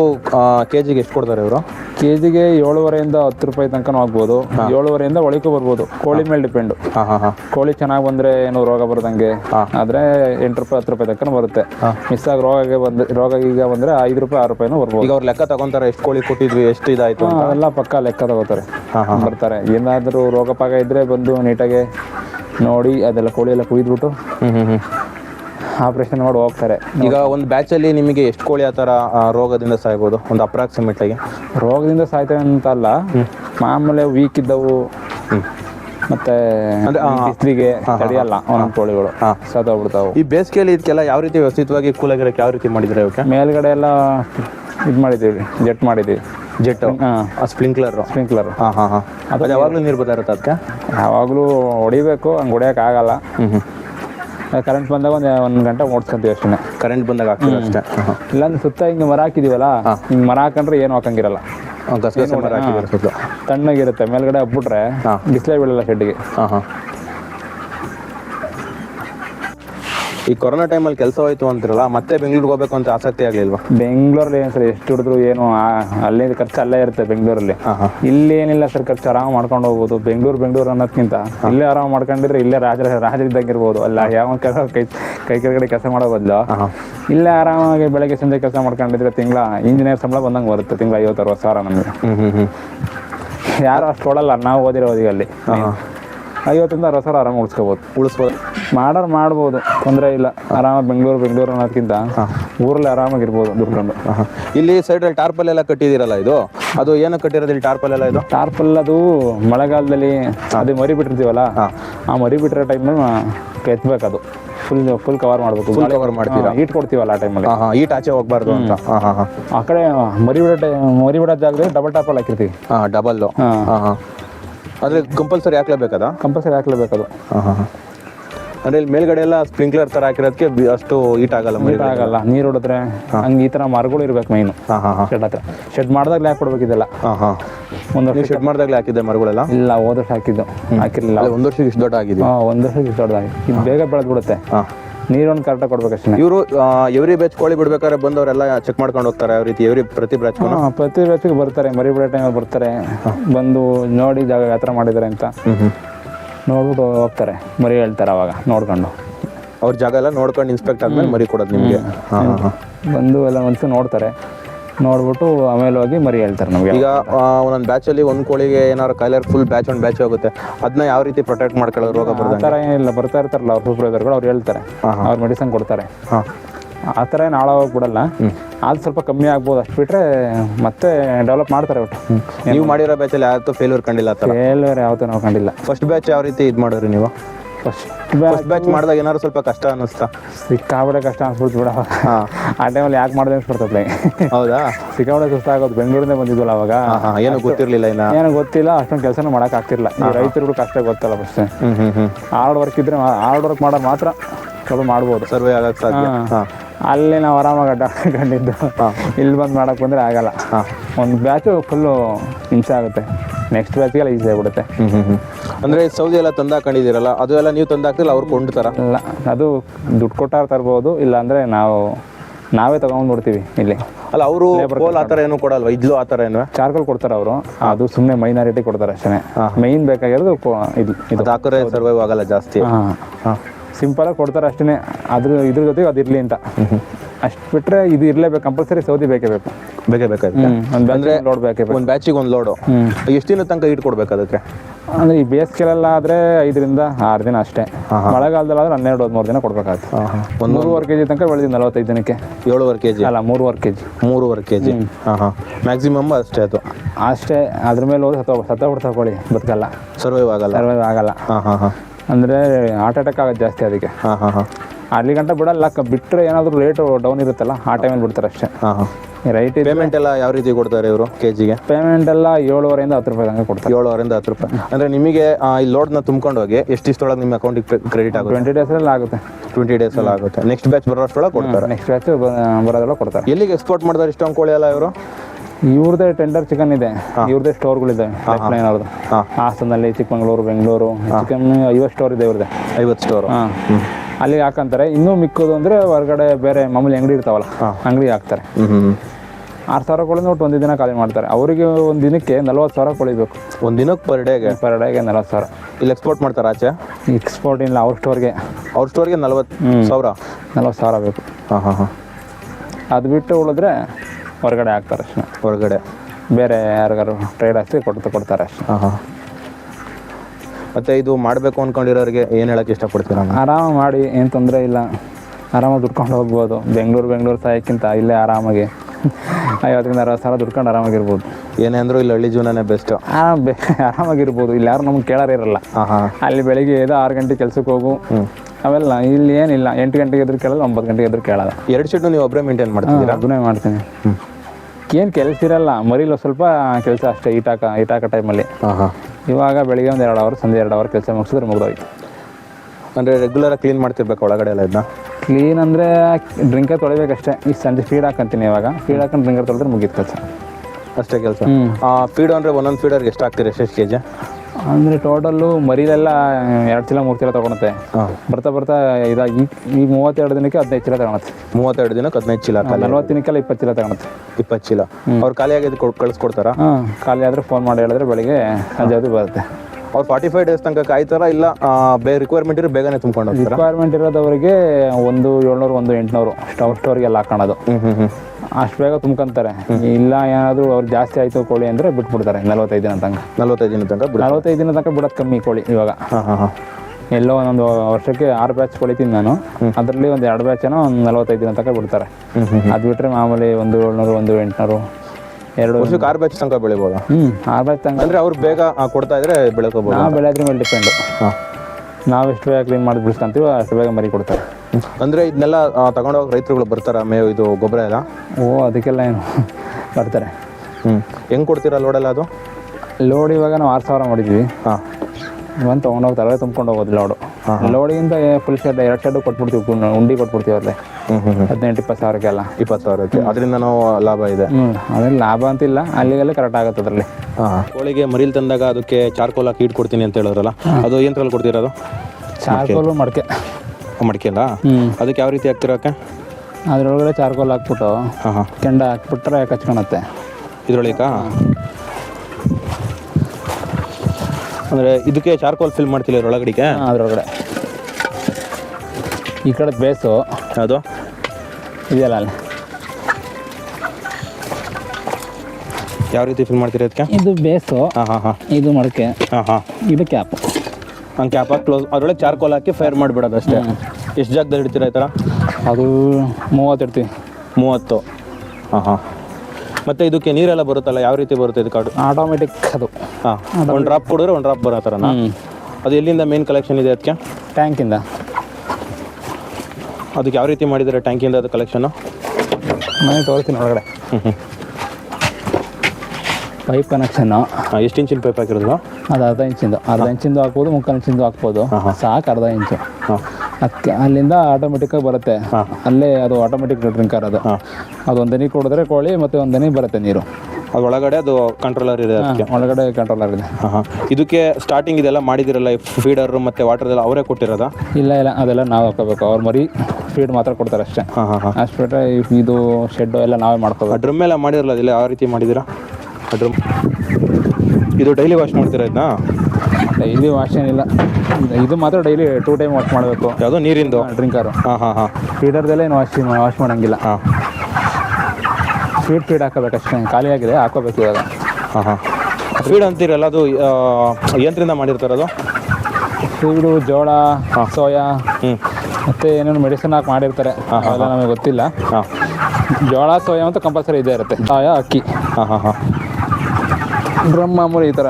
ಕೆ ಜಿಗೆ ಎಷ್ಟು ಕೊಡ್ತಾರೆ ಇವರು? ಕೆ ಜಿಗೆ ಏಳುವರೆಯಿಂದ ಹತ್ತು ರೂಪಾಯಿ ತನಕ ಆಗ್ಬೋದು ಏಳುವರೆಯಿಂದ ಒಳಕ್ಕೂ ಬರ್ಬೋದು. ಕೋಳಿ ಮೇಲೆ ಡಿಪೆಂಡ್. ಹಾಂ ಹಾಂ ಹಾಂ. ಕೋಳಿ ಚೆನ್ನಾಗಿ ಬಂದ್ರೆ ಏನು ರೋಗ ಬರ್ದಂಗೆ. ಆದ್ರೆ ಎಂಟು ರೂಪಾಯಿ ಹತ್ತು ರೂಪಾಯಿ ತನಕ ಬರುತ್ತೆ. ಮಿಸ್ ಆಗಿ ರೋಗ ಬಂದು ರೋಗ ಈಗ ಬಂದ್ರೆ ಐದು ರೂಪಾಯಿ ಆರು ರೂಪಾಯಿನೂ ಬರ್ಬೋದು. ಈಗ ಅವ್ರು ಲೆಕ್ಕ ತಗೊಂತಾರೆ ಎಷ್ಟು ಕೋಳಿ ಕೊಟ್ಟಿದ್ವಿ ಎಷ್ಟು ಇದಾಯ್ತು ಎಲ್ಲ ಅದೆಲ್ಲ ಪಕ್ಕ ಲೆಕ್ಕ ತಗೋತಾರೆ. ಹಾಂ ಬರ್ತಾರೆ. ಏನಾದರೂ ರೋಗ ಪಾಗ ಇದ್ರೆ ಬಂದು ನೀಟಾಗಿ ನೋಡಿ ಅದೆಲ್ಲ ಕೋಳಿ ಎಲ್ಲ ಕುಯ್ದ್ಬಿಟ್ಟು ಆಪ್ರೇಷನ್ ಮಾಡಿ ಹೋಗ್ತಾರೆ. ಈಗ ಒಂದು ಬ್ಯಾಚಲ್ಲಿ ನಿಮಗೆ ಎಷ್ಟು ಕೋಳಿ ಆ ಥರ ರೋಗದಿಂದ ಸಾಯ್ಬೋದು? ಒಂದು ಅಪ್ರಾಕ್ಸಿಮೇಟ್ ಆಗಿ. ರೋಗದಿಂದ ಸಾಯ್ತವೆ ಅಂತ ಅಲ್ಲ ಮಾಮೂಲಿ ವೀಕ್ ಇದ್ದವು. ಮತ್ತೆ ಬಿಸಿಲಿಗೆ ತಡೆಯಲ್ಲ ಒಂದೊಂದು ಕೋಳಿಗಳು. ಸತ್ತೋಗ್ಬಿಡ್ತಾವೆ ಈ ಬೇಸಿಗೆಯಲ್ಲಿ ಇದಕ್ಕೆಲ್ಲ ಯಾವ ರೀತಿ ವ್ಯವಸ್ಥಿತವಾಗಿ ಕೂಲಾಗಿರೋಕ್ಕೆ ಯಾವ ರೀತಿ ಮಾಡಿದ್ರೆ ಅವಕ್ಕೆ ಮೇಲ್ಗಡೆ ಎಲ್ಲ ಇದು ಮಾಡಿದ್ದೀವಿ ಜೆಟ್ ಮಾಡಿದ್ದೀವಿ. ಜೆಟ್? ಹಾಂ ಸ್ಪ್ರಿಂಕ್ಲರ್ ಸ್ಪ್ರಿಂಕ್ಲರ್ ಹಾಂ ಹಾಂ ಹಾಂ. ಅದು ಯಾವಾಗಲೂ ನೀರು ಬರ್ತಾ ಇರುತ್ತೆ ಅದಕ್ಕೆ? ಯಾವಾಗಲೂ ಹೊಡಿಬೇಕು ಹಂಗೆ ಹೊಡಿಯೋಕ್ಕಾಗಲ್ಲ ಹ್ಞೂ ಹ್ಞೂ ಕರೆಂಟ್ ಬಂದಾಗ ಒಂದು ಒಂದು ಗಂಟೆ ಓಡಿಸ್ಕೊಂತೀವಿ ಅಷ್ಟೇ. ಕರೆಂಟ್ ಬಂದಾಗ ಹಾಕ್ತೀವಿ ಅಷ್ಟೇ? ಇಲ್ಲಾಂದ್ರೆ ಸುತ್ತ ಹಿಂಗೆ ಮರ ಹಾಕಿದೀವಲ್ಲ ಹಿಂಗೆ ಮರ ಹಾಕೊಂಡ್ರೆ ಏನು ಹಾಕಂಗಿರಲ್ಲ. ಗಸಗಸೆ ಮರ ತಣ್ಣಗಿರುತ್ತೆ ಮೇಲ್ಗಡೆ ಹಬ್ಬಿಟ್ರೆ. ಬಿಸಿಲೇ ಬೀಳಲ್ಲ ಶೆಡ್ಗೆ ಹಾಂ ಹಾಂ ಈ ಕೊರೋನಾ ಟೈಮಲ್ಲಿ ಕೆಲಸ ಹೋಯ್ತು ಅಂತಿರಲ್ಲ ಮತ್ತೆ ಬೆಂಗಳೂರಿಗೆ ಹೋಗ್ಬೇಕು ಅಂತ ಆಸಕ್ತಿ ಆಗಲಿಲ್ವಾ? ಬೆಂಗಳೂರಲ್ಲಿ ಏನು ಸರ್ ಎಷ್ಟು ಹಿಡಿದ್ರು ಏನು ಆ- ಅಲ್ಲಿ ಖರ್ಚು ಅಲ್ಲೇ ಇರುತ್ತೆ ಬೆಂಗಳೂರಲ್ಲಿ. ಇಲ್ಲಿ ಏನಿಲ್ಲ ಸರ್ ಖರ್ಚು ಆರಾಮ್ ಮಾಡ್ಕೊಂಡು ಹೋಗ್ಬೋದು. ಬೆಂಗಳೂರು ಬೆಂಗಳೂರು ಅನ್ನೋದ್ಕಿಂತ ಇಲ್ಲೇ ಆರಾಮ್ ಮಾಡ್ಕೊಂಡಿದ್ರೆ ಇಲ್ಲೇ ರಾಜ ರಾಜರಿದ್ದಂಗೆ ಇರ್ಬೋದು ಅಲ್ಲ ಯಾವ ಕೆಲಸ ಕೈ ಕೈ ಕೆಳಗಡೆ ಕೆಲಸ ಮಾಡೋ ಬದಲು ಇಲ್ಲೇ ಆರಾಮಾಗಿ ಬೆಳಗ್ಗೆ ಸಂಜೆ ಕೆಲಸ ಮಾಡ್ಕೊಂಡಿದ್ರೆ ತಿಂಗಳ ಇಂಜಿನಿಯರ್ ಸಂಬಳ ಬಂದಂಗೆ ಬರುತ್ತೆ ತಿಂಗಳ ಐವತ್ತು ಅರವತ್ತು ಸಾವಿರ ನಮಗೆ. ಯಾರು ಅಷ್ಟು ಕೊಡಲ್ಲ ನಾವು ಓದಿರೋ ಓದಿಗೆ ಅಲ್ಲಿ ಐವತ್ತರಿಂದ ಅರವತ್ತು ಸಾವಿರ ಆರಾಮ ಉಳಿಸ್ಕೋಬೋದು. ಉಳಿಸ್ಬೋದು. ಮಾಡೋರು ಮಾಡ್ಬೋದು ತೊಂದರೆ ಇಲ್ಲ. ಆರಾಮ ಬೆಂಗಳೂರು ಬೆಂಗಳೂರು ಅನ್ನೋದಕ್ಕಿಂತ ಊರಲ್ಲಿ ಆರಾಮಾಗಿರ್ಬೋದು ದುಡ್ಕೊಂಡು. ಇಲ್ಲಿ ಸೈಡಲ್ಲಿ ಟಾರ್ಪಲ್ ಎಲ್ಲ ಕಟ್ಟಿದ್ದೀರಲ್ಲ ಇದು? ಅದು ಏನು ಕಟ್ಟಿರೋದು ಇಲ್ಲಿ ಟಾರ್ಪಲ್ ಎಲ್ಲ ಇದು? ಟಾರ್ಪಲ್ ಅದು ಮಳೆಗಾಲದಲ್ಲಿ ಅದು ಮರಿ ಬಿಟ್ಟಿರ್ತೀವಲ್ಲ ಆ ಮರಿ ಬಿಟ್ಟಿರೋ ಟೈಮ್ನ ಎತ್ಬೇಕದು. ಅದು ಫುಲ್ ಫುಲ್ ಕವರ್ ಮಾಡಬೇಕು ಫುಲ್ ಕವರ್ ಮಾಡ್ತೀರಾ? ಈಟ್ ಕೊಡ್ತೀವಲ್ಲ ಆ ಟೈಮಲ್ಲಿ ಹಾಂ ಹೀಟ್ ಈಟ್ ಆಚೆ ಹೋಗ್ಬಾರ್ದು ಅಂತ. ಆ ಕಡೆ ಮರಿ ಬಿಡೋ ಟೈಮ್ ಮರಿ ಬಿಡೋ ಜಾಗದಲ್ಲಿ ಡಬಲ್ ಟಾಪಲ್ಲಿ ಹಾಕಿರ್ತೀವಿ. ಹಾಂ ಡಬಲ್ಲು ಹಾಂ. ಅಂದರೆ ಕಂಪಲ್ಸರಿ ಹಾಕ್ಲೇಬೇಕದ ಕಂಪಲ್ಸರಿ ಹಾಕ್ಲೇಬೇಕದು ಹಾಂ ಹಾಂ ಅಂದರೆ ಇಲ್ಲಿ ಮೇಲ್ಗಡೆ ಎಲ್ಲ ಸ್ಪ್ರಿಂಕ್ಲರ್ ಥರ ಹಾಕಿರೋದಕ್ಕೆ ಬಿ- ಅಷ್ಟು ಹೀಟ್ ಆಗಲ್ಲ ಮರಿ ಆಗಲ್ಲ ನೀರು ಹೊಡೆದ್ರೆ ಹಂಗೆ ಈ ಥರ ಮರಗಳು ಇರ್ಬೇಕು ಮೈನು ಹಾಂ ಹಾಂ ಹಾಂ. ಶೆಡ್ ಹತ್ರ. ಶೆಡ್ ಮಾಡಿದಾಗಲೇ ಹಾಕ್ಬಿಡ್ಬೇಕಿದೆಲ್ಲ ಹಾಂ ಹಾಂ. ಒಂದು ವರ್ಷ ಶೆಡ್ ಮಾಡಿದಾಗಲೇ ಹಾಕಿದ್ದೆ ಮರಗಳೆಲ್ಲ? ಇಲ್ಲ ಹೋದ ವರ್ಷ ಹಾಕಿದ್ದು. ಹಾಕಿರ್ಲಿಲ್ಲ. ಅಲ್ಲ ಒಂದು ವರ್ಷಕ್ಕೆ ಇಷ್ಟು ದೊಡ್ಡ ಆಗಿದೆ ಹಾಂ ಒಂದು ವರ್ಷ ದೊಡ್ಡದಾಗಿ. ಇದು ಬೇಗ ಬೆಳೆದ್ಬಿಡುತ್ತೆ. ಹಾಂ. ನೀರೊಂದು ಕರೆಕ್ಟಾಗಿ ಕೊಡ್ಬೇಕಷ್ಟೇ ಇವರು ಎವ್ರಿ ಬ್ಯಾಚ್ ಕೋಳಿ ಬಿಡ್ಬೇಕಾದ್ರೆ ಬಂದವರೆಲ್ಲ ಚೆಕ್ ಮಾಡ್ಕೊಂಡು ಹೋಗ್ತಾರೆ ಯಾವ ರೀತಿ ಎವ್ರಿ ಪ್ರತಿ ಬ್ಯಾಚ್ ಪ್ರತಿ ಬ್ಯಾಚ್ಗೆ ಬರ್ತಾರೆ ಮರಿ ಬಿಡೋ ಟೈಮಲ್ಲಿ ಬರ್ತಾರೆ. ಬಂದು ನೋಡಿ ಜಾಗ ಯಾವ ಥರ ಮಾಡಿದ್ದಾರೆ ಅಂತ. ನೋಡ್ಬಿಟ್ಟು ಹೋಗ್ತಾರೆ ಮರಿ ಹೇಳ್ತಾರೆ ಅವಾಗ ನೋಡ್ಕೊಂಡು. ಅವ್ರ ಜಾಗ ಎಲ್ಲ ನೋಡ್ಕೊಂಡು ಇನ್ಸ್ಪೆಕ್ಟ್ ಆದ್ಮೇಲೆ ಮರಿ ಕೊಡೋದು ನಿಮಗೆ. ಬಂದು ಎಲ್ಲ ಒಂದ್ಸು ನೋಡ್ತಾರೆ. ನೋಡ್ಬಿಟ್ಟು ಆಮೇಲೆ ಹೋಗಿ ಮರಿ ಹೇಳ್ತಾರೆ ನಮಗೆ ಈಗ ಒಂದೊಂದು ಬ್ಯಾಚಲ್ಲಿ ಒಂದು ಕೋಳಿಗೆ ಏನಾದ್ರು ಕಾಯಿಲೆ ಫುಲ್ ಬ್ಯಾಚ್ ಒಂದು ಬ್ಯಾಚ್ ಹೋಗುತ್ತೆ ಅದನ್ನ ಯಾವ ರೀತಿ ಪ್ರೊಟೆಕ್ಟ್ ಮಾಡ್ಕೊಳ್ಳೋದು ರೋಗ ಆ ಥರ ಏನಿಲ್ಲ ಬರ್ತಾ ಇರ್ತಾರಲ್ಲ ಅವ್ರ ಸೂಪರ್ವೈಸರ್ಗಳು ಅವ್ರು ಹೇಳ್ತಾರೆ. ಅವ್ರು ಮೆಡಿಸನ್ ಕೊಡ್ತಾರೆ. ಹಾಂ. ಆ ಥರ ಏನು ಹಾಳಾಗೋಗಿ ಬಿಡಲ್ಲ. ಅದು ಸ್ವಲ್ಪ ಕಮ್ಮಿ ಆಗ್ಬೋದು ಅಷ್ಟು ಬಿಟ್ಟರೆ ಮತ್ತೆ ಡೆವಲಪ್ ಮಾಡ್ತಾರೆ ಒಟ್ಟು. ನೀವು ಮಾಡಿರೋ ಬ್ಯಾಚಲ್ಲಿ ಯಾವತ್ತೂ ಫೇಲ್ಯೂರ್ ಕಂಡಿಲ್ಲ ಫೇಲ್ಯೂರ್ ಯಾವತ್ತೂ ಕಂಡಿಲ್ಲ. ಫಸ್ಟ್ ಬ್ಯಾಚ್ ಯಾವ ರೀತಿ ಇದು ಮಾಡಿದ್ರಿ ನೀವು? ಫಸ್ಟ್ ಬ್ಯಾಚ್ ಮಾಡಿದಾಗ ಏನಾದ್ರು ಸ್ವಲ್ಪ ಕಷ್ಟ ಅನ್ನಿಸ್ತಾ. ಸಿಕ್ಕಾಬಿಡೆ ಕಷ್ಟ ಅನ್ಸ್ಬಿಡ್ತು ಬಿಡ ಆ ಟೈಮಲ್ಲಿ ಯಾಕೆ ಮಾಡಿದೆ ಅನ್ಸ್ಬಿಡ್ತದೆ ಹೌದಾ? ಸಿಕ್ಕಾಬಿಡೆ ಸುಸ್ತಾಗೋದು ಬೆಂಗಳೂರಿಂದ ಬಂದಿದ್ವಲ್ಲ ಅವಾಗ. ಏನೋ ಗೊತ್ತಿರಲಿಲ್ಲ ಇನ್ನ. ಏನೋ ಗೊತ್ತಿಲ್ಲ. ಅಷ್ಟೊಂದು ಕೆಲಸನೂ ಮಾಡಕ್ ಈ ರೈತರುಗಳು ಕಷ್ಟ ಗೊತ್ತಲ್ಲ ಫಸ್ಟ್ ಹಾರ್ಡ್ ವರ್ಕ್ ಇದ್ರೆ ಹಾರ್ಡ್ ವರ್ಕ್ ಮಾಡೋದು ಮಾತ್ರ ಸ್ವಲ್ಪ ಮಾಡ್ಬೋದು. ಸರ್ವೆ ಆಗಕ್ಕೆ ಸಾಧ್ಯ. ಅಲ್ಲಿ ನಾವು ಆರಾಮಾಗಿ ಕಂಡಿದ್ದು ಇಲ್ಲಿ ಬಂದು ಮಾಡಕ್ ಬಂದ್ರೆ ಆಗಲ್ಲ. ಒಂದು ಬ್ಯಾಚು ಫುಲ್ಲು ಹಿಂಸೆ ಆಗುತ್ತೆ. ನೆಕ್ಸ್ಟ್ ಬ್ಯಾಚ್ಗೆಲ್ಲ ಈಸಿ ಆಗ್ಬಿಡುತ್ತೆ. ಅಂದ್ರೆ ಸೌದಿ ಎಲ್ಲ ತಂದಾಕೊಂಡಿದ್ದೀರಲ್ಲ ಅದು ಎಲ್ಲ ನೀವು ತಂದಾಕ್ತಿಲ್ಲ ಅವ್ರು ಕೊಂಡ್ತಾರ? ಇಲ್ಲ ಅದು ದುಡ್ಡು ಕೊಟ್ಟಾರ ತರ್ಬೋದು ಇಲ್ಲ ಅಂದ್ರೆ ನಾವು ನಾವೇ ತಗೊಂಡ್ಬಿಡ್ತೀವಿ ಇಲ್ಲಿ. ಅಲ್ಲ ಅವರು ಕೋಲ್ ಆ ಥರ ಏನು ಕೊಡಲ್ವಾ? ಇದ್ಲು ಆ ಥರ ಏನು? ಚಾರ್ಕೋಲ್ ಕೊಡ್ತಾರೆ ಅವರು. ಅದು ಸುಮ್ಮನೆ ಮೈನಾರಿಟಿ ಕೊಡ್ತಾರೆ ಅಷ್ಟೇ ಮೈನ್ ಬೇಕಾಗಿರೋದು ಕೊ- ಇದು ಇದು. ಅದು ಹಾಕಿದ್ರೆ ಸರ್ವೈವ್ ಆಗಲ್ಲ ಜಾಸ್ತಿ. ಹಾಂ. ಸಿಂಪಲಾಗಿ ಸಿಂಪಲ್ ಆಗಿ ಕೊಡ್ತಾರೆ ಅಷ್ಟೇ ಅದ್ರ ಇದ್ರ ಜೊತೆಗೆ ಅದು ಇರ್ಲಿ ಅಂತ ಅಷ್ಟು ಬಿಟ್ರೆ ಇದು ಇರಲೇಬೇಕು ಕಂಪಲ್ಸರಿ ಸೌದಿ ಬೇಕೇ ಬೇಕು. ಬೇಕೇ ಬೇಕಾಗುತ್ತೆ ಒಂದು ಅಂದ್ರೆ ಲೋಡ್ ಬೇಕೇ ಬೇಕು. ಒಂದು ಬ್ಯಾಚಿಗೆ ಒಂದು ಲೋಡು ಎಷ್ಟು ದಿನ ತನಕ ಇಟ್ಕೊಡ್ಬೇಕು ಅದಕ್ಕೆ? ಅಂದ್ರೆ ಈ ಬೇಸಿಗೆಲ್ಲ ಆದ್ರೆ ಐದರಿಂದ ಆರು ದಿನ ಅಷ್ಟೇ. ಮಳೆಗಾಲದಲ್ಲಿ ಆದ್ರೆ ಹನ್ನೆರಡು ಹದಿಮೂರು ದಿನ ಕೊಡಬೇಕಾಗುತ್ತೆ. ಒಂದು ಮೂರುವರೆ ಕೆಜಿ ತನಕ ಬೆಳೆದಿದ್ದು ನಲವತ್ತೈದು ದಿನಕ್ಕೆ. ಏಳುವರೆ ಕೆಜಿ? ಅಲ್ಲ ಮೂರುವರೆ ಕೆಜಿ. ಮೂರುವರೆ ಕೆಜಿ. ಹಾಂ ಹಾಂ. ಮ್ಯಾಕ್ಸಿಮಮ್ ಅಷ್ಟೇ ಅದು. ಅಷ್ಟೇ ಅದ್ರ ಮೇಲೆ ಹೋದ್ರೆ ಸತ್ತ ಸತ್ತ ಬಿಡ್ತಾ ತಗೊಳ್ಳಿ ಬದುಕಲ್ಲ. ಸರ್ವೈವ್ ಆಗಲ್ಲ. ಸರ್ವೈವ್ ಆಗಲ್ಲ. ಹಾಂ ಹಾಂ ಹಾಂ. ಅಂದರೆ ಹಾರ್ಟ್ ಅಟ್ಯಾಕ್ ಆಗೋದು ಜಾಸ್ತಿ ಅದಕ್ಕೆ. ಹಾಂ ಹಾಂ ಹಾಂ. ಅಲ್ಲಿ ಗಂಟ ಬಿಡಲ್ಲ ಕ ಬಿಟ್ಟರೆ ಏನಾದರೂ ರೇಟು ಡೌನ್ ಇರುತ್ತಲ್ಲ ಆ ಟೈಮಲ್ಲಿ ಬಿಡ್ತಾರೆ ಅಷ್ಟೇ. ಹಾಂ ಹಾಂ. ರೈಟ್ ಪೇಮೆಂಟ್ ಎಲ್ಲ ಯಾವ ರೀತಿ ಕೊಡ್ತಾರೆ ಇವರು ಕೆ ಜಿಗೆ ಪೇಮೆಂಟ್ ಎಲ್ಲ ಏಳುವರೆಯಿಂದ ಹತ್ತು ರೂಪಾಯಿ ತನಕ ಕೊಡ್ತಾರೆ. ಏಳುವರಿಂದ ಹತ್ತು ರೂಪಾಯಿ. ಅಂದರೆ ನಿಮಗೆ ಆ, ಈ ಲೋಡ್ನ ತುಂಬ್ಕೊಂಡು ಹೋಗಿ ಎಷ್ಟು ಇಷ್ಟೊಳಗೆ ನಿಮ್ಮ ಅಕೌಂಟಿಗೆ ಕ್ರೆಡಿಟ್ ಆಗುತ್ತೆ? ಟ್ವೆಂಟಿ ಡೇಸಲ್ಲಿ ಆಗುತ್ತೆ. ಟ್ವೆಂಟಿ ಡೇಸ್ ಅಲ್ಲಿ ಆಗುತ್ತೆ. ನೆಕ್ಸ್ಟ್ ಬ್ಯಾಚ್ ಬರೋಷ್ಟೊಳಗೆ ಕೊಡ್ತಾರೆ. ನೆಕ್ಸ್ಟ್ ಬ್ಯಾಚ್ ಬರೋದೆಲ್ಲ ಕೊಡ್ತಾರೆ. ಎಲ್ಲಿಗೆ ಎಕ್ಸ್ಪೋರ್ಟ್ ಮಾಡ್ತಾರೆ ಇಷ್ಟೊಂದು ಕೋಳಿ ಎಲ್ಲ ಇವರು? ಇವ್ರದೇ ಟೆಂಡರ್ ಚಿಕನ್ ಇದೆ. ಇವ್ರದೇ ಸ್ಟೋರ್ಗಳಿದೆ ಲೈಫ್ಲೈನ್ ಅವ್ರದ್ದು ಹಾಂ. ಹಾಸನಲ್ಲಿ ಚಿಕ್ಕಮಂಗ್ಳೂರು ಬೆಂಗಳೂರು ಚಿಕನ್ ಐವತ್ತು ಸ್ಟೋರ್ ಇದೆ ಇವ್ರದ್ದು ಐವತ್ತು ಸ್ಟೋರ್ ಹಾಂ. ಅಲ್ಲಿಗೆ ಹಾಕಂತಾರೆ. ಇನ್ನೂ ಮಿಕ್ಕೋದು ಅಂದರೆ ಹೊರಗಡೆ ಬೇರೆ ಮಾಮೂಲಿ ಅಂಗಡಿ ಇರ್ತಾವಲ್ಲ ಅಂಗಡಿ ಹಾಕ್ತಾರೆ. ಆರು ಸಾವಿರ ಕೊಳಿಂದ ಒಟ್ಟು ಒಂದು ದಿನ ಖಾಲಿ ಮಾಡ್ತಾರೆ. ಅವರಿಗೆ ಒಂದು ದಿನಕ್ಕೆ ನಲ್ವತ್ತು ಸಾವಿರ ಕೊಳಿಬೇಕು. ಒಂದು ದಿನಕ್ಕೆ ಪರ್ ಡೇಗೆ ಪರ್ ಡೇಗೆ ನಲ್ವತ್ತು ಸಾವಿರ. ಇಲ್ಲಿ ಎಕ್ಸ್ಪೋರ್ಟ್ ಮಾಡ್ತಾರೆ ಆಚೆ? ಎಕ್ಸ್ಪೋರ್ಟ್ ಇಲ್ಲ ಅವ್ರ ಸ್ಟೋರ್ಗೆ ಅವ್ರ ಸ್ಟೋರ್ಗೆ ನಲ್ವತ್ತು ಸಾವಿರ? ನಲ್ವತ್ತು ಸಾವಿರ ಬೇಕು. ಹಾಂ ಹಾಂ ಹಾಂ. ಅದು ಬಿಟ್ಟು ಉಳಿದ್ರೆ ಹೊರಗಡೆ ಹಾಕ್ತಾರೆ ಅಷ್ಟೇ. ಹೊರಗಡೆ? ಬೇರೆ ಯಾರಿಗಾರು ಟ್ರೇಡ್ ಹಾಕಿ ಕೊಡ್ತಾ ಕೊಡ್ತಾರೆ ಅಷ್ಟೇ. ಹಾಂ ಹಾಂ. ಮತ್ತು ಇದು ಮಾಡಬೇಕು ಅನ್ಕೊಂಡಿರೋರಿಗೆ ಏನು ಹೇಳೋಕೆ ಇಷ್ಟಪಡ್ತೀರಾ? ಆರಾಮ ಮಾಡಿ ಏನು ತೊಂದರೆ ಇಲ್ಲ. ಆರಾಮಾಗಿ ದುಡ್ಕೊಂಡು ಹೋಗ್ಬೋದು. ಬೆಂಗಳೂರು ಬೆಂಗಳೂರು ಸಾಯಕ್ಕಿಂತ ಇಲ್ಲೇ ಆರಾಮಾಗಿ. ಐವತ್ತರಿಂದ ಅರವತ್ತು ಸಾವಿರ ದುಡ್ಕೊಂಡು ಆರಾಮಾಗಿರ್ಬೋದು. ಏನೇ ಅಂದರೂ ಇಲ್ಲಿ ಹಳ್ಳಿ ಜೀವನನೇ ಬೆಸ್ಟ್ ಆರಾಮ ಬೆ ಆರಾಮಾಗಿರ್ಬೋದು. ಇಲ್ಲಿ ಯಾರು ನಮ್ಗೆ ಕೇಳೋರು ಇರಲ್ಲ. ಹಾಂ ಹಾಂ ಅಲ್ಲಿ ಬೆಳಿಗ್ಗೆ ಏದೋ ಆರು ಗಂಟೆ ಕೆಲ್ಸಕ್ಕೆ ಹೋಗು. ಅವೆಲ್ಲ ಇಲ್ಲಿ ಏನಿಲ್ಲ. ಎಂಟು ಗಂಟೆಗೆ ಎದ್ರು ಕೇಳಲ್ಲ ಒಂಬತ್ತು ಗಂಟೆಗೆ ಎದ್ರು ಕೇಳಲ್ಲ. ಎರಡು ಸೀಟು ನೀವು ಒಬ್ಬರೇ ಮೇಂಟೈನ್ ಮಾಡ್ತೀನಿ ಅದನ್ನೇ ಮಾಡ್ತೀನಿ. ಏನು ಕೆಲಸ ಇರಲ್ಲ. ಮರಿಲ್ಲ ಸ್ವಲ್ಪ ಕೆಲಸ ಅಷ್ಟೇ ಈಟಾಕ ಈಟಾಕ ಟೈಮಲ್ಲಿ ಹಾಂ ಹಾಂ ಇವಾಗ ಬೆಳಿಗ್ಗೆ ಒಂದು ಎರಡು ಅವರ್ ಸಂಜೆ ಎರಡು ಅವರ್ ಕೆಲಸ ಮುಗಿಸಿದ್ರೆ ಮುಗಿದೋಯ್ತು. ಅಂದರೆ ರೆಗ್ಯುಲರಾಗಿ ಕ್ಲೀನ್ ಮಾಡ್ತಿರ್ಬೇಕು ಒಳಗಡೆ ಎಲ್ಲ ಇದನ್ನ? ಕ್ಲೀನ್ ಅಂದರೆ ಡ್ರಿಂಕರ್ ತೊಳಿಬೇಕಷ್ಟೇ. ಈ ಸಂಜೆ ಫೀಡ್ ಹಾಕಂತೀನಿ ಇವಾಗ. ಫೀಡ್ ಹಾಕೊಂಡು ಡ್ರಿಂಕರ್ ತೊಳೆದ್ರೆ ಮುಗೀತು ಕೆಲಸ. ಅಷ್ಟೇ ಕೆಲಸ? ಫೀಡ್ ಅಂದರೆ ಒಂದೊಂದು ಫೀಡರ್ಗೆ ಎಷ್ಟು ಹಾಕ್ತೀರಿ ಎಷ್ಟು ಕೆ ಜಿ ಅಂದರೆ ಟೋಟಲ್ಲು ಮರಿಲೆಲ್ಲ ಎರಡು ಚೀಲ ಮೂರು ಚೀಲ ತೊಗೊಳುತ್ತೆ ಬರ್ತಾ ಬರ್ತಾ ಇದಾಗಿ ಈ ಮೂವತ್ತೆರಡು ದಿನಕ್ಕೆ ಹದಿನೈದು ಚೀಲ ತಗೊಳುತ್ತೆ ಮೂವತ್ತೆರಡು ದಿನಕ್ಕೆ ಹದಿನೈದು ಚೀಲ ನಲ್ವತ್ತು ದಿನಕ್ಕೆಲ್ಲ ಇಪ್ಪತ್ತು ಚೀಲ ತಗೊಳುತ್ತೆ ಇಪ್ಪತ್ತು ಚೀಲ. ಅವ್ರು ಖಾಲಿ ಆಗಿದ್ದು ಕೊಡ್ ಕಳಿಸ್ಕೊಡ್ತಾರಾ? ಹಾಂ ಖಾಲಿ ಆದರೆ ಫೋನ್ ಮಾಡಿ ಹೇಳಿದ್ರೆ ಬೆಳಿಗ್ಗೆ ಸಂಜೆ ಅದು ಬರುತ್ತೆ. ಅವ್ರು ಫಾರ್ಟಿ ಫೈವ್ ಡೇಸ್ ತನಕ ಕಾಯ್ತಾರ ಇಲ್ಲ ಬೇರೆ ರಿಕ್ವೈರ್ಮೆಂಟ್ ಇರೋ ಬೇಗನೆ ತುಂಬ್ಕೊಂಡು ಹೋಗ್ತಾರಾ? ರಿಕ್ವೈರ್ಮೆಂಟ್ ಇರೋದವರಿಗೆ ಒಂದು ಏಳ್ನೂರು ಒಂದು ಎಂಟುನೂರು ಸ್ಟವ್ ಸ್ಟೋರ್ಗೆಲ್ಲ ಹಾಕೋಣದು. ಎಲ್ಲ ಹ್ಞೂ ಅಷ್ಟು ಬೇಗ ತುಂಬ್ಕೊಂತಾರೆ. ಇಲ್ಲ ಏನಾದರೂ ಅವ್ರು ಜಾಸ್ತಿ ಆಯಿತು ಕೋಳಿ ಅಂದರೆ ಬಿಟ್ಬಿಡ್ತಾರೆ ನಲ್ವತ್ತೈದು ದಿನ ತನಕ. ನಲ್ವತ್ತೈದು ದಿನ ತನಕ ಬಿಡ ನಲ್ವತ್ತೈದು ದಿನ ತನಕ ಬಿಡೋದು ಕಮ್ಮಿ ಕೋಳಿ ಇವಾಗ. ಹಾಂ ಹಾಂ ಹಾಂ. ಎಲ್ಲೋ ಒಂದೊಂದು ವರ್ಷಕ್ಕೆ ಆರು ಬ್ಯಾಚ್ ಕೊಳಿತೀನಿ ನಾನು. ಅದರಲ್ಲಿ ಒಂದು ಎರಡು ಏನೋ ಒಂದು ನಲ್ವತ್ತೈದು ದಿನ ತನಕ ಬಿಡ್ತಾರೆ. ಅದು ಬಿಟ್ಟರೆ ಮಾಮೂಲಿ ಒಂದು ಏಳ್ನೂರು ಒಂದು ಎಂಟುನೂರು. ಎರಡು ವರ್ಷಕ್ಕೆ ಆರು ಬ್ಯಾಚ್ ತನಕ ಬೆಳಿಬೋದು? ಹ್ಞೂ ಆರು ಬ್ಯಾಚ್ ತನಕ. ಅಂದರೆ ಅವ್ರು ಬೇಗ ಆ, ಕೊಡ್ತಾ ಇದ್ರೆ ಬೆಳ್ಕೋಬೋದು ನಾವು ಬೆಳೆಯೋದ್ರ ಮೇಲೆ ಡಿಪೆಂಡು. ಹಾಂ. ನಾವು ಎಷ್ಟು ಬೇಗ ಕ್ಲೀನ್ ಮಾಡಿ ಬಿಡಿಸ್ಕೊಂತೀವೋ ಅಷ್ಟು ಬೇಗ ಮರಿ ಕೊಡ್ತಾರೆ. ಅಂದರೆ ಇದನ್ನೆಲ್ಲ ತಗೊಂಡೋಗಿ ರೈತರುಗಳು ಬರ್ತಾರ? ಮೇವು ಇದು ಗೊಬ್ಬರ ಎಲ್ಲ? ಓ ಅದಕ್ಕೆಲ್ಲ ಏನು? ಬರ್ತಾರೆ. ಹ್ಞೂ ಹೆಂಗ್ ಕೊಡ್ತೀರಾ ಲೋಡೆಲ್ಲ ಅದು? ಲೋಡ್ ಇವಾಗ ನಾವು ಆರು ಸಾವಿರ ಮಾಡಿದ್ವಿ. ಹಾಂ. ಬಂದು ತೊಗೊಂಡೋಗಿ ತಲೆ ತುಂಬ್ಕೊಂಡು ಹೋಗೋದು ಲೋಡು ಲೋಡಿಗಿಂತ ಫುಲ್ ಶೆಡ್ ಎರಡು ಶೆಡ್ ಕೊಟ್ಬಿಡ್ತೀವಿ ಉಂಡಿ ಕೊಟ್ಬಿಡ್ತೀವಿ ಅಲ್ಲೇ. ಹದಿನೆಂಟು ಇಪ್ಪತ್ತು ಸಾವಿರಕ್ಕೆಲ್ಲ. ಇಪ್ಪತ್ತು ಸಾವಿರಕ್ಕೆ. ಅದರಿಂದ ನಾವು ಲಾಭ ಇದೆ. ಅದ್ರಲ್ಲಿ ಲಾಭ ಅಂತಿಲ್ಲ ಅಲ್ಲಿಗೆಲ್ಲ ಕರೆಕ್ಟ್ ಆಗುತ್ತೆ ಅದರಲ್ಲಿ. ಕೋಳಿಗೆ ಮರಿಲ್ ತಂದಾಗ ಅದಕ್ಕೆ ಚಾರ್ಕೋಲ್ ಹಾಕಿ ಇಟ್ಕೊಡ್ತೀನಿ ಅಂತ ಹೇಳಿದ್ರಲ್ಲ ಅದು ಏನಂತರಲ್ಲಿ ಕೊಡ್ತೀರ ಅದು? ಚಾರ್ಕೋಲು ಮಡಕೆ. ಮಡಕೆ. ಅಲ್ಲ ಹ್ಞೂ ಅದಕ್ಕೆ ಯಾವ ರೀತಿ ಹಾಕ್ತಿರೋಕೆ ಅದ್ರೊಳಗಡೆ ಚಾರ್ಕೋಲ್ ಹಾಕ್ಬಿಟ್ಟು ಹಾಂ ಹಾಂ. ಕೆಂಡ ಹಾಕ್ಬಿಟ್ರೆ ಕಚ್ಕೊಳತ್ತೆ ಇದ್ರೊಳಗ ಅಂದರೆ ಇದಕ್ಕೆ ಚಾರ್ಕೋಲ್ ಫಿಲ್ ಮಾಡ್ತಿಲ್ಲ ಇದ್ರೊಳಗಡೆಗೆ ಅದರೊಳಗಡೆ. ಈ ಕಡೆ ಬೇಸು. ಅದು ಇದೆಯಲ್ಲ ಅಲ್ಲಿ. ಯಾವ ರೀತಿ ಫಿಲ್ ಮಾಡ್ತೀರಿ ಅದಕ್ಕೆ? ಇದು ಬೇಸು. ಹಾಂ ಹಾಂ ಹಾಂ. ಇದು ಮಡಕೆ. ಹಾಂ ಹಾಂ. ಇದು ಕ್ಯಾಪ್. ಹಂಗೆ ಕ್ಯಾಪ್ ಹಾಕಿ ಕ್ಲೋಸ್ ಅದರೊಳಗೆ ಚಾರ್ಕೋಲ್ ಹಾಕಿ ಫೈರ್ ಮಾಡಿಬಿಡೋದು ಅಷ್ಟೇ. ಎಷ್ಟು ಜಾಗದಲ್ಲಿ ಇಡ್ತೀರಾ ಈ ಥರ? ಅದು ಮೂವತ್ತು ಇಡ್ತೀವಿ. ಮೂವತ್ತು. ಹಾಂ ಹಾಂ. ಮತ್ತು ಇದಕ್ಕೆ ನೀರೆಲ್ಲ ಬರುತ್ತಲ್ಲ ಯಾವ ರೀತಿ ಬರುತ್ತೆ ಇದು ಕಾರ್ಡ್ ಆಟೋಮೆಟಿಕ್ ಅದು. ಹಾಂ ಒಂದು ಡ್ರಾಪ್ ಕೊಡಿದ್ರೆ ಒಂದು ಡ್ರಾಪ್ ಬರೋ ಥರನಾ ಅದು ಎಲ್ಲಿಂದ ಮೇನ್ ಕಲೆಕ್ಷನ್ ಇದೆ ಅದಕ್ಕೆ ಟ್ಯಾಂಕಿಂದ ಅದಕ್ಕೆ ಯಾವ ರೀತಿ ಮಾಡಿದ್ದಾರೆ ಟ್ಯಾಂಕಿಂದ ಅದು ಕಲೆಕ್ಷನು ಮನೆ ತೋರಿಸ್ತೀನಿ ಒಳಗಡೆ. ಪೈಪ್ ಕನೆಕ್ಷನ್ನು ಎಷ್ಟು ಇಂಚಿನ ಪೈಪ್ ಹಾಕಿರೋದು? ಅದು ಅರ್ಧ ಇಂಚಿಂದು. ಅರ್ಧ ಇಂಚಿಂದು ಹಾಕ್ಬೋದು ಮುಕ್ಕಾಲು ಇಂಚಿಂದು ಹಾಕ್ಬೋದು. ಸಾಕು ಅರ್ಧ ಇಂಚು. ಹಾಂ. ಅದಕ್ಕೆ ಅಲ್ಲಿಂದ ಆಟೋಮೆಟಿಕ್ಕಾಗಿ ಬರುತ್ತೆ. ಅಲ್ಲೇ ಅದು ಆಟೋಮೆಟಿಕ್ ಡ್ರಿಂಕರ್ ಅದು. ಅದು ಒಂದು ದನಿ ಕುಡಿದ್ರೆ ಕೋಳಿ ಮತ್ತೆ ಒಂದು ದನಿ ಬರುತ್ತೆ ನೀರು. ಅದು ಒಳಗಡೆ ಅದು ಕಂಟ್ರೋಲರ್ ಇದೆ ಒಳಗಡೆ ಕಂಟ್ರೋಲರ್ ಇದೆ. ಇದಕ್ಕೆ ಸ್ಟಾರ್ಟಿಂಗ್ ಇದೆಲ್ಲ ಮಾಡಿದಿರಲ್ಲ ಫೀಡರ್ ಮತ್ತೆ ವಾಟರ್ ಎಲ್ಲ ಅವರೇ ಕೊಟ್ಟಿರೋದ? ಇಲ್ಲ ಇಲ್ಲ ಅದೆಲ್ಲ ನಾವು ಹಾಕೋಬೇಕು. ಅವ್ರ ಮರಿ ಫೀಡ್ ಮಾತ್ರ ಕೊಡ್ತಾರೆ ಅಷ್ಟೇ. ಹಾಂ ಹಾಂ ಹಾಂ. ಅಷ್ಟು ಬಿಟ್ಟರೆ ಇದು ಶೆಡ್ಡು ಎಲ್ಲ ನಾವೇ ಆ ಮಾಡ್ಕೋಬೇಕು ಡ್ರಮ್ ಎಲ್ಲ ಮಾಡಿರಲ್ಲ ಇಲ್ಲ ಯಾವ ರೀತಿ ಮಾಡಿದ್ದೀರಾ? ಆ ಡ್ರಮ್ ಇದು ಡೈಲಿ ವಾಶ್ ಮಾಡ್ತೀರಾ ಇದನ್ನ ಡೈಲಿ ವಾಶ್ ಏನಿಲ್ಲ. ಇದು ಮಾತ್ರ ಡೈಲಿ ಟೂ ಟೈಮ್ ವಾಶ್ ಮಾಡಬೇಕು. ಯಾವುದೋ? ನೀರಿಂದು? ಡ್ರಿಂಕರು ಹಾಂ ಹಾಂ ಹಾಂ. ಫೀಡರ್ದೆಲ್ಲ ಏನು ವಾಶ್ ವಾಶ್ ಮಾಡೋಂಗಿಲ್ಲ. ಹಾಂ. ಫೀಡ್ ಫೀಡ್ ಹಾಕೋಬೇಕು ಅಷ್ಟೇ. ಖಾಲಿ ಆಗಿದೆ ಹಾಕೋಬೇಕು ಇವಾಗ. ಹಾಂ ಹಾಂ. ಫೀಡ್ ಅಂತೀರಲ್ಲ ಅದು ಯಂತ್ರದಿಂದ ಮಾಡಿರ್ತಾರೆ ಅದು ಫೀಡು ಜೋಳ ಸೋಯಾ ಹ್ಞೂ ಮತ್ತು ಏನೇನು ಮೆಡಿಸಿನ್ ಹಾಕಿ ಮಾಡಿರ್ತಾರೆ. ಅದೆಲ್ಲ ನಮಗೆ ಗೊತ್ತಿಲ್ಲ. ಹಾಂ. ಜೋಳ ಸೋಯಾ ಅಂತ ಕಂಪಲ್ಸರಿ ಇದೇ ಇರುತ್ತೆ. ಸೋಯಾ ಅಕ್ಕಿ. ಹಾಂ ಹಾಂ ಹಾಂ. ಡ್ರಮ್ ಮಾಮೂಲಿ ಈ ಥರ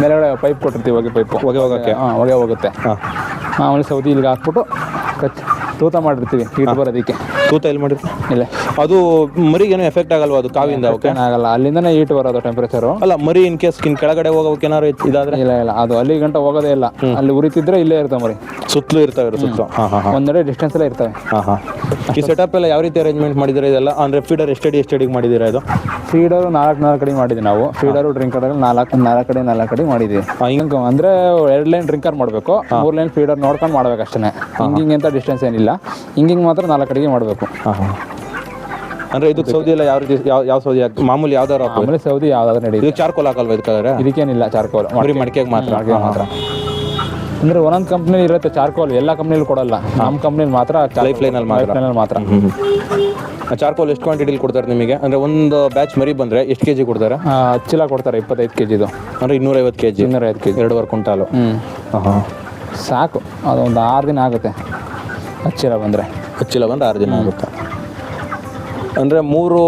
ಮೇಲ್ಗಡೆ ಪೈಪ್ ಕೊಟ್ಟಿರ್ತೀವಿ ಹೊಗೆ ಪೈಪು. ಹೊಗೆ ಹೋಗೋಕ್ಕೆ? ಹಾಂ ಹೊಗೆ ಹೋಗುತ್ತೆ. ಹಾಂ. ಆಮೇಲೆ ಸೌದಿ ಇಲ್ಲಿಗೆ ಹಾಕ್ಬಿಟ್ಟು ಕಚ್ ತೂತ ಮಾಡಿರ್ತೀವಿ ಹೀಟ್ ಬರೋದಕ್ಕೆ. ತೂತ ಎಲ್ಲಿ ಮಾಡಿರ್ತೀವಿ ಇಲ್ಲ. ಅದು ಮರಿಗೇನು ಎಫೆಕ್ಟ್ ಆಗಲ್ವಾ ಅದು ಕಾವಿಂದ ಓಕೆ ಆಗಲ್ಲ ಅಲ್ಲಿಂದನೇ ಹೀಟ್ ಬರೋದು ಟೆಂಪ್ರೇಚರು ಅಲ್ಲ ಮರಿ ಇನ್ ಕೇಸ್ ಇನ್ ಕೆಳಗಡೆ ಹೋಗೋಕೆ ಏನಾದ್ರು ಇದಾದ್ರೆ? ಇಲ್ಲ ಇಲ್ಲ. ಅದು ಅಲ್ಲಿ ಗಂಟ ಹೋಗೋದೇ ಇಲ್ಲ. ಅಲ್ಲಿ ಉರಿತಿದ್ರೆ ಇಲ್ಲೇ ಇರ್ತಾವೆ ಮರಿ. ಸುತ್ತಲೂ ಇರ್ತಾವೆ ಸುತ್ತಲೂ. ಹಾಂ ಹಾಂ ಹಾಂ. ಒಂದೆಡೆ ಡಿಸ್ಟೆನ್ಸ್ ಎಲ್ಲ ಇರ್ತವೆ. ಹಾಂ ಹಾಂ. ಈ ಸೆಟಪ್ ಎಲ್ಲ ಯಾವ ರೀತಿ ಅರೇಂಜ್ಮೆಂಟ್ ಮಾಡಿದ್ರೆ ಇದೆಲ್ಲ? ಅಂದರೆ ಫೀಡರ್ ಎಷ್ಟಡಿ ಎಷ್ಟಡಿಗೆ ಮಾಡಿದ್ದೀರಾ ಇದು? ಫೀಡರು ನಾಲ್ಕು ನಾಲ್ಕು ಕಡೆ ಮಾಡಿದ್ವಿ ನಾವು. ಫೀಡರು ಡ್ರಿಂಕರ್ ನಾಲ್ಕು ನಾಲ್ಕು ಕಡೆ ನಾಲ್ಕು ಕಡೆ ಮಾಡಿದ್ವಿ. ಹಿಂಗೆ ಅಂದ್ರೆ ಎರಡು ಲೈನ್ ಡ್ರಿಂಕರ್ ಮಾಡಬೇಕು. ಮೂರು ಲೈನ್ ಫೀಡರ್ ನೋಡ್ಕೊಂಡು ಮಾಡ್ಬೇಕು ಅಷ್ಟೇ ಹಿಂಗೆ ಹಿಂಗೆ ಅಂತ ಡಿಸ್ಟೆನ್ಸ್ ಏನಿಲ್ಲ. ಹಿಂಗಿಂಗ್ ಹಿಂಗೆ ಮಾತ್ರ ನಾಲ್ಕು ಕಡೆಗೆ ಮಾಡಬೇಕು. ಹಾಂ ಹಾಂ. ಅಂದರೆ ಇದಕ್ಕೆ ಸೌದಿ ಎಲ್ಲ ಯಾವ ರೀತಿ ಯಾವ ಯಾವ ಸೌದಿ ಹಾಕ್- ಮಾಮೂಲಿ ಯಾವ್ದಾರು ಆಮೇಲೆ ಸೌದಿ ಯಾವ್ದಾದ್ರು ನಡೀತು ಇದು ಚಾರ್ಕೋಲ್ ಹಾಕಲ್ವಾ ಇದಕ್ಕಾದ್ರೆ ಇದಕ್ಕೇನಿಲ್ಲ ಚಾರ್ಕೋಲ್. ಬರೀ ಮಡಿಕೆಗೆ ಮಾತ್ರ ಮಾತ್ರ. ಅಂದ್ರೆ ಒಂದೊಂದು ಕಂಪ್ನಿ ಇರುತ್ತೆ ಚಾರ್ಕೋಲ್ ಎಲ್ಲ ಕಂಪ್ನಿಲಿ ಕೊಡಲ್ಲ. ನಮ್ಮ ಕಂಪ್ನಿಲಿ ಮಾತ್ರ ಲೈಫ್ ಲೈನ್ ಅಲ್ಲಿ ಮಾತ್ರ. ಲೈಫ್ ಮಾತ್ರ. ಚಾರ್ಕೋಲ್ ಎಷ್ಟು ಕ್ವಾಂಟಿಟಿಲಿ ಕೊಡ್ತಾರೆ ನಿಮಗೆ? ಅಂದ್ರೆ ಒಂದು ಬ್ಯಾಚ್ ಮರಿ ಬಂದ್ರೆ ಎಷ್ಟು ಕೆಜಿ ಕೊಡ್ತಾರೆ? ಆ, ಚೀಲ ಕೊಡ್ತಾರೆ ಇಪ್ಪತ್ತೈದು ಕೆ ಜಿದು ಅಂದ್ರೆ ಇನ್ನೂರೈವತ್ತು ಕೆ ಜಿ ಇನ್ನೂರೈವತ್ತು ಕೆ ಜಿ ಎರಡುವರೆ ಕ್ವಿಂಟಾಲು. ಹ್ಞೂ ಹಾಂ ಹಾಂ ಸಾಕು ಅದೊಂದು ಆರು ದಿನ ಆಗುತ್ತೆ. ಹಚ್ಚಿರ ಬಂದರೆ. ಹಚ್ಚಿಲ್ಲ ಬಂದು ಆರು ದಿನ ಆಗುತ್ತೆ. ಅಂದರೆ ಮೂರು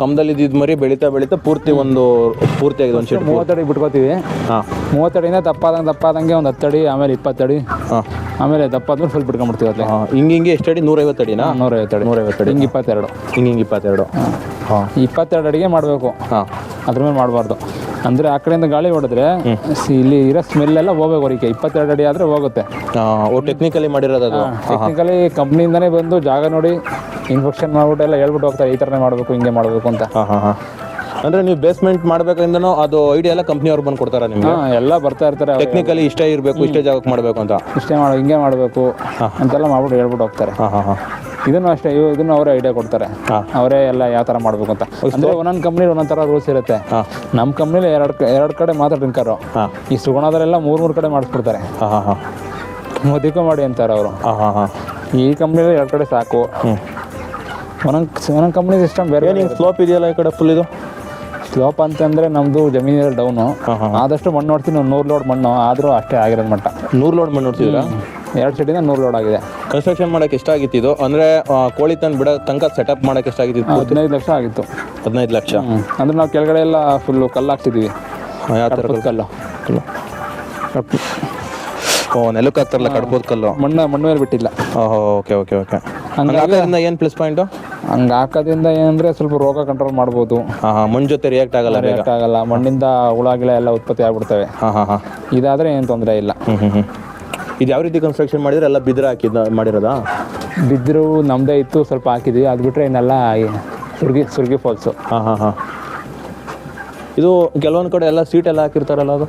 ಕಮ್ದಲ್ಲಿ ಇದ್ದಿದ್ದು ಮರಿ ಬೆಳೀತಾ ಬೆಳೀತಾ ಪೂರ್ತಿ ಒಂದು ಪೂರ್ತಿ ಆಗಿದೆ ಒಂದು ಶೀಟ್ ಮೂವತ್ತಡಿ ಬಿಟ್ಕೋತೀವಿ. ಹಾಂ. ಮೂವತ್ತಡಿಯಿಂದ ದಪ್ಪಾದಂಗೆ ದಪ್ಪಾದಂಗೆ ಒಂದು ಹತ್ತಡಿ ಆಮೇಲೆ ಇಪ್ಪತ್ತಡಿ ಹಾಂ. ಆಮೇಲೆ ದಪ್ಪ ಆದ್ಮೇಲೆ ಫುಲ್ ಬಿಟ್ಕೊಂಡ್ಬಿಡ್ತೀವಿ ಅಲ್ಲಿ ಹಾಂ ಹಿಂಗೆ ಹಿಂಗೆ ಎಷ್ಟು ಅಡಿ ನೂರೈವತ್ತು ಅಡಿನಾ ನೂರೈವತ್ತು ಅಡಿ ನೂರೈವತ್ತು ಅಡಿ ಹಿಂಗೆ ಇಪ್ಪತ್ತೆರಡು. ಹಿಂಗೆ ಹಿಂಗೆ ಇಪ್ಪತ್ತೆರಡು. ಹಾಂ. ಇಪ್ಪತ್ತೆರಡು ಅಡಿಗೆ ಮಾಡಬೇಕು. ಹಾಂ. ಅದ್ರ ಮೇಲೆ ಮಾಡಬಾರ್ದು. ಅಂದರೆ ಆ ಕಡೆಯಿಂದ ಗಾಳಿ ಹೊಡೆದ್ರೆ ಇಲ್ಲಿ ಇರೋ ಸ್ಮೆಲ್ ಎಲ್ಲ ಹೋಗ್ಬೇಕು ಅವರಿಗೆ. ಇಪ್ಪತ್ತೆರಡು ಅಡಿ ಆದರೆ ಹೋಗುತ್ತೆ. ಟೆಕ್ನಿಕಲಿ ಮಾಡಿರೋದು ಅದು. ಟೆಕ್ನಿಕಲಿ ಕಂಪ್ನಿಯಿಂದನೇ ಬಂದು ಜಾಗ ನೋಡಿ ಇನ್ಫೆಕ್ಷನ್ ಮಾಡ್ಬಿಟ್ಟು ಎಲ್ಲ ಹೇಳ್ಬಿಟ್ಟು ಹೋಗ್ತಾರೆ ಈ ಥರನೇ ಮಾಡಬೇಕು ಹಿಂಗೆ ಮಾಡಬೇಕು ಅಂತ. ಹಾಂ ಹಾಂ ಹಾಂ. ಅಂದರೆ ನೀವು ಬೇಸ್ಮೆಂಟ್ ಮಾಡಬೇಕಂದನೂ ಅದು ಐಡಿಯಾ ಎಲ್ಲ ಕಂಪ್ನಿಯವ್ರು ಬಂದು ಕೊಡ್ತಾರೆ ನಿಮಗೆ? ಹಾಂ ಎಲ್ಲ ಬರ್ತಾ ಇರ್ತಾರೆ ಅವ್ರು. ಟೆಕ್ನಿಕಲಿ ಇಷ್ಟೇ ಇರಬೇಕು ಇಷ್ಟೇ ಜಾಗಕ್ಕೆ ಮಾಡಬೇಕು ಅಂತ. ಇಷ್ಟೇ ಮಾಡೋ ಹಿಂಗೆ ಮಾಡಬೇಕು ಅಂತೆಲ್ಲ ಮಾಡ್ಬಿಟ್ಟು ಹೇಳ್ಬಿಟ್ಟು ಹೋಗ್ತಾರೆ. ಹಾಂ ಹಾಂ ಹಾಂ. ಇದನ್ನು ಅಷ್ಟೇ ಇವ್- ಇದನ್ನು ಅವರೇ ಐಡಿಯಾ ಕೊಡ್ತಾರೆ. ಹಾ. ಅವರೇ ಎಲ್ಲ ಯಾವ ಥರ ಮಾಡಬೇಕು ಅಂತ. ಅಂದರೆ ಒಂದೊಂದು ಕಂಪ್ನಿ ಒಂದೊಂದು ಥರ ರೂಲ್ಸ್ ಇರುತ್ತೆ. ಹಾಂ. ನಮ್ಮ ಕಂಪ್ನಿಲಿ ಎರಡು ಎರಡು ಕಡೆ ಮಾತ್ರ ಡ್ರಿಂಕರು ಹಾಂ. ಈ ಸುಗುಣದಲ್ಲೆಲ್ಲ ಮೂರು ಮೂರು ಕಡೆ ಮಾಡಿಸ್ಬಿಡ್ತಾರೆ. ಹಾಂ ಹಾಂ ಹಾಂ. ಮದಿಕೋ ಮಾಡಿ ಅಂತಾರೆ ಅವರು. ಹಾಂ ಹಾಂ ಹಾಂ. ಈ ಕಂಪ್ನಿಲಿ ಎರಡು ಕಡೆ ಸಾಕು. ಒಂದೊಂದು ಒಂದೊಂದು ಕಂಪ್ನಿ ಸಿಸ್ಟಮ್ ಬೇರೆ ಏನು ಸ್ಲೋಪ್ ಇದೆಯಲ್ಲ ಈ ಕಡೆ ಫುಲ್ ಇದು? ಸ್ಲೋಪ್ ಅಂತಂದರೆ ನಮ್ಮದು ಜಮೀನ ಡೌನು ಆದಷ್ಟು ಮಣ್ಣು ನೋಡ್ತೀನಿ ನೂರ್ ನೂರು ಲೋಡ್ ಮಣ್ಣು ಆದರೂ ಅಷ್ಟೇ ಆಗಿರೋದು ಮಟ್ಟ. ನೂರು ಲೋಡ್ ಮಣ್ಣು ನೋಡ್ತಿದ್ದೀರಾ? ಎರಡು ಸೈಡಿಂದ ನೂರು ಲೋಡ್ ಆಗಿದೆ. ಕನ್ಸ್ಟ್ರಕ್ಷನ್ ಮಾಡಕ್ ಎಷ್ಟಾಗಿತ್ತು ಇದು? ಅಂದರೆ ಕೋಳಿ ತಂದು ಬಿಡೋ ತನಕ ಸೆಟಪ್ ಎಷ್ಟ ಆಗಿತ್ತು ಹದಿನೈದು ಲಕ್ಷ ಆಗಿತ್ತು. ಹದಿನೈದು ಲಕ್ಷ. ಅಂದ್ರೆ ನಾವು ಕೆಳಗಡೆ ಎಲ್ಲ ಫುಲ್ಲು ಕಲ್ಲು ಹಾಕ್ತಿದ್ವಿ ಯಾವ ಥರ ಕಲ್ಲು. ಓ ನೆಲಕ್ಕೆ ಹಾಕ್ತಾರಲ್ಲ ಕಡ್ಬೋದು ಕಲ್ಲು. ಮಣ್ಣು ಮಣ್ಣು ಮೇಲೆ ಬಿಟ್ಟಿಲ್ಲ. ಓಹೋ ಓಕೆ ಓಕೆ ಓಕೆ. ಹಾಕೋದ್ರಿಂದ ಏನು ಪ್ಲಸ್ ಪಾಯಿಂಟು ಹಂಗೆ ಹಾಕೋದ್ರಿಂದ ಏನಂದರೆ ಸ್ವಲ್ಪ ರೋಗ ಕಂಟ್ರೋಲ್ ಮಾಡ್ಬೋದು. ಹಾಂ ಹಾಂ ಮಣ್ಣು ಜೊತೆ ರಿಯಾಕ್ಟ್ ಆಗಲ್ಲ ಬೇಗ. ರಿಯಾಕ್ಟ್ ಆಗಲ್ಲ. ಮಣ್ಣಿಂದ ಹುಳ ಗಿಳ ಎಲ್ಲ ಉತ್ಪತ್ತಿ ಆಗ್ಬಿಡ್ತವೆ. ಹಾಂ ಹಾಂ ಹಾಂ. ಇದಾದರೆ ಏನು ತೊಂದರೆ ಇಲ್ಲ. ಹ್ಞೂ ಹ್ಞೂ ಹ್ಞೂ ಇದು ಯಾವ ರೀತಿ ಕನ್ಸ್ಟ್ರಕ್ಷನ್ ಮಾಡಿದ್ರೆ ಎಲ್ಲ ಬಿದ್ರ ಹಾಕಿದ ಮಾಡಿರೋದಾ? ಬಿದ್ದರು ನಮ್ಮದೇ ಇತ್ತು ಸ್ವಲ್ಪ ಹಾಕಿದ್ವಿ. ಅದು ಬಿಟ್ಟರೆ ಇನ್ನೆಲ್ಲ ಈ ಸುರ್ಗಿ ಸುರ್ಗಿ ಫಾಲ್ಸು ಹಾಂ ಹಾಂ ಹಾಂ. ಇದು ಕೆಲವೊಂದು ಕಡೆ ಎಲ್ಲ ಸೀಟ್ ಎಲ್ಲ ಹಾಕಿರ್ತಾರಲ್ಲ ಅದು?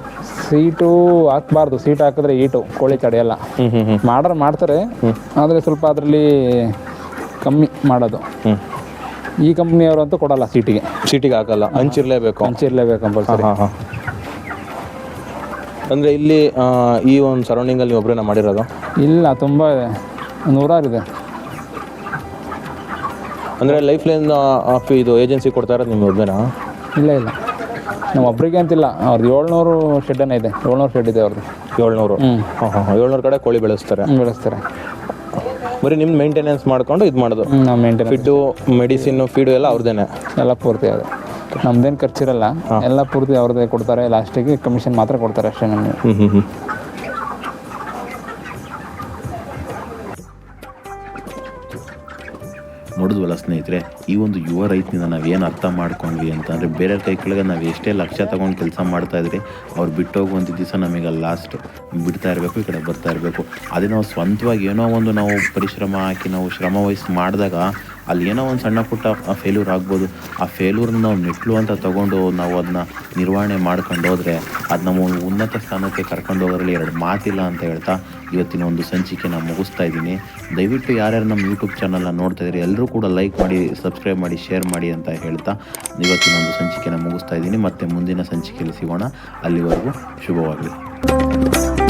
ಸೀಟು ಹಾಕ್ಬಾರ್ದು ಸೀಟ್ ಹಾಕಿದ್ರೆ ಈಟು ಕೋಳಿ ಕಡೆ ಹ್ಞೂ ಮಾಡ್ರೆ ಮಾಡ್ತಾರೆ ಆದರೆ ಸ್ವಲ್ಪ ಅದರಲ್ಲಿ ಕಮ್ಮಿ ಮಾಡೋದು. ಹ್ಞೂ ಈ ಕಂಪ್ನಿಯವರು ಅಂತೂ ಕೊಡಲ್ಲ ಸೀಟಿಗೆ. ಸೀಟಿಗೆ ಹಾಕಲ್ಲ ಹಂಚಿರ್ಲೇಬೇಕು. ಹಂಚಿರ್ಲೇಬೇಕು ಕಂಪಲ್ಸರಿ ಅಂದರೆ ಇಲ್ಲಿ ಈ ಒಂದು ಸರೌಂಡಿಂಗಲ್ಲಿ ಅಲ್ಲಿ ಒಬ್ಬರನ್ನ ಮಾಡಿರೋದು? ಇಲ್ಲ ತುಂಬ ನೂರಾರು ಇದೆ ಅಂದರೆ ಲೈಫ್ ಲೈನ್ ಆಫ್ ಇದು ಏಜೆನ್ಸಿ ಕೊಡ್ತಾ ಇರೋದು ನಿಮ್ಮ ಒಬ್ಬನ ಇಲ್ಲ ಇಲ್ಲ. ನಾವು ಒಬ್ರಿಗೆ ಅಂತಿಲ್ಲ. ಅವ್ರದ್ದು ಏಳ್ನೂರು ಶೆಡ್ಡನೇ ಇದೆ. ಏಳ್ನೂರು ಶೆಡ್ ಇದೆ ಅವ್ರದ್ದು ಏಳ್ನೂರು? ಏಳ್ನೂರು ಕಡೆ ಕೋಳಿ ಬೆಳೆಸ್ತಾರೆ. ಬೆಳೆಸ್ತಾರೆ. ಬರೀ ನಿಮ್ಮ ಮೇಂಟೆನೆನ್ಸ್ ಮಾಡ್ಕೊಂಡು ಇದು ಮಾಡೋದು? ನಾವು ಮೇಂಟೈನ್ ಫಿಡ್ಡು ಮೆಡಿಸಿನ್ನು ಫೀಡು ಎಲ್ಲ ಅವ್ರದ್ದೇನೆ ಎಲ್ಲ ಪೂರ್ತಿ ಅದು ನಮ್ದೇನು ಖರ್ಚಿರಲ್ಲ. ಎಲ್ಲ ಪೂರ್ತಿ ಅವ್ರದ್ದೇ ಕೊಡ್ತಾರೆ. ಲಾಸ್ಟಿಗೆ ಕಮಿಷನ್ ಮಾತ್ರ ಕೊಡ್ತಾರೆ ಅಷ್ಟೇ ನಮಗೆ. ನೋಡಿದ್ವಲ್ಲ ಸ್ನೇಹಿತರೆ, ಈ ಒಂದು ಯುವ ರೈತನಿಂದ ನಾವೇನು ಅರ್ಥ ಮಾಡ್ಕೊಂಡ್ವಿ ಅಂತಂದರೆ ಬೇರೆ ಕೈ ಕೆಳಗೆ ನಾವು ಎಷ್ಟೇ ಲಕ್ಷ ತಗೊಂಡು ಕೆಲಸ ಮಾಡ್ತಾ ಇದ್ರೆ ಅವ್ರು ಬಿಟ್ಟೋಗಿ ಒಂದು ದಿವಸ ನಮಗೆ ಲಾಸ್ಟ್ ಬಿಡ್ತಾ ಇರಬೇಕು, ಈ ಕಡೆ ಬರ್ತಾ ಇರಬೇಕು. ಅದೇ ನಾವು ಸ್ವಂತವಾಗಿ ಏನೋ ಒಂದು ನಾವು ಪರಿಶ್ರಮ ಹಾಕಿ ನಾವು ಶ್ರಮ ಮಾಡಿದಾಗ ಅಲ್ಲಿ ಏನೋ ಒಂದು ಸಣ್ಣ ಪುಟ್ಟ ಫೇಲ್ಯೂರ್ ಆಗ್ಬೋದು. ಆ ಫೇಲ್ಯೂರ್ನ ನಾವು ಮೆಟ್ಲು ಅಂತ ತಗೊಂಡು ನಾವು ಅದನ್ನ ನಿರ್ವಹಣೆ ಮಾಡ್ಕೊಂಡು ಹೋದರೆ ಅದು ನಮ್ಮ ಉನ್ನತ ಸ್ಥಾನಕ್ಕೆ ಕರ್ಕೊಂಡು ಹೋಗೋದ್ರಲ್ಲಿ ಎರಡು ಮಾತಿಲ್ಲ ಅಂತ ಹೇಳ್ತಾ ಇವತ್ತಿನ ಒಂದು ಸಂಚಿಕೆನ ಮುಗಿಸ್ತಾ ಇದ್ದೀನಿ. ದಯವಿಟ್ಟು ಯಾರ್ಯಾರು ನಮ್ಮ ಯೂಟ್ಯೂಬ್ ಚಾನಲ್ನ ನೋಡ್ತಾ ಇದ್ದೀರಿ ಎಲ್ಲರೂ ಕೂಡ ಲೈಕ್ ಮಾಡಿ ಸಬ್ಸ್ಕ್ರೈಬ್ ಮಾಡಿ ಶೇರ್ ಮಾಡಿ ಅಂತ ಹೇಳ್ತಾ ಇವತ್ತಿನ ಒಂದು ಸಂಚಿಕೆನ ಮುಗಿಸ್ತಾ ಇದ್ದೀನಿ. ಮತ್ತೆ ಮುಂದಿನ ಸಂಚಿಕೆಯಲ್ಲಿ ಸಿಗೋಣ. ಅಲ್ಲಿವರೆಗೂ ಶುಭವಾಗಲಿ.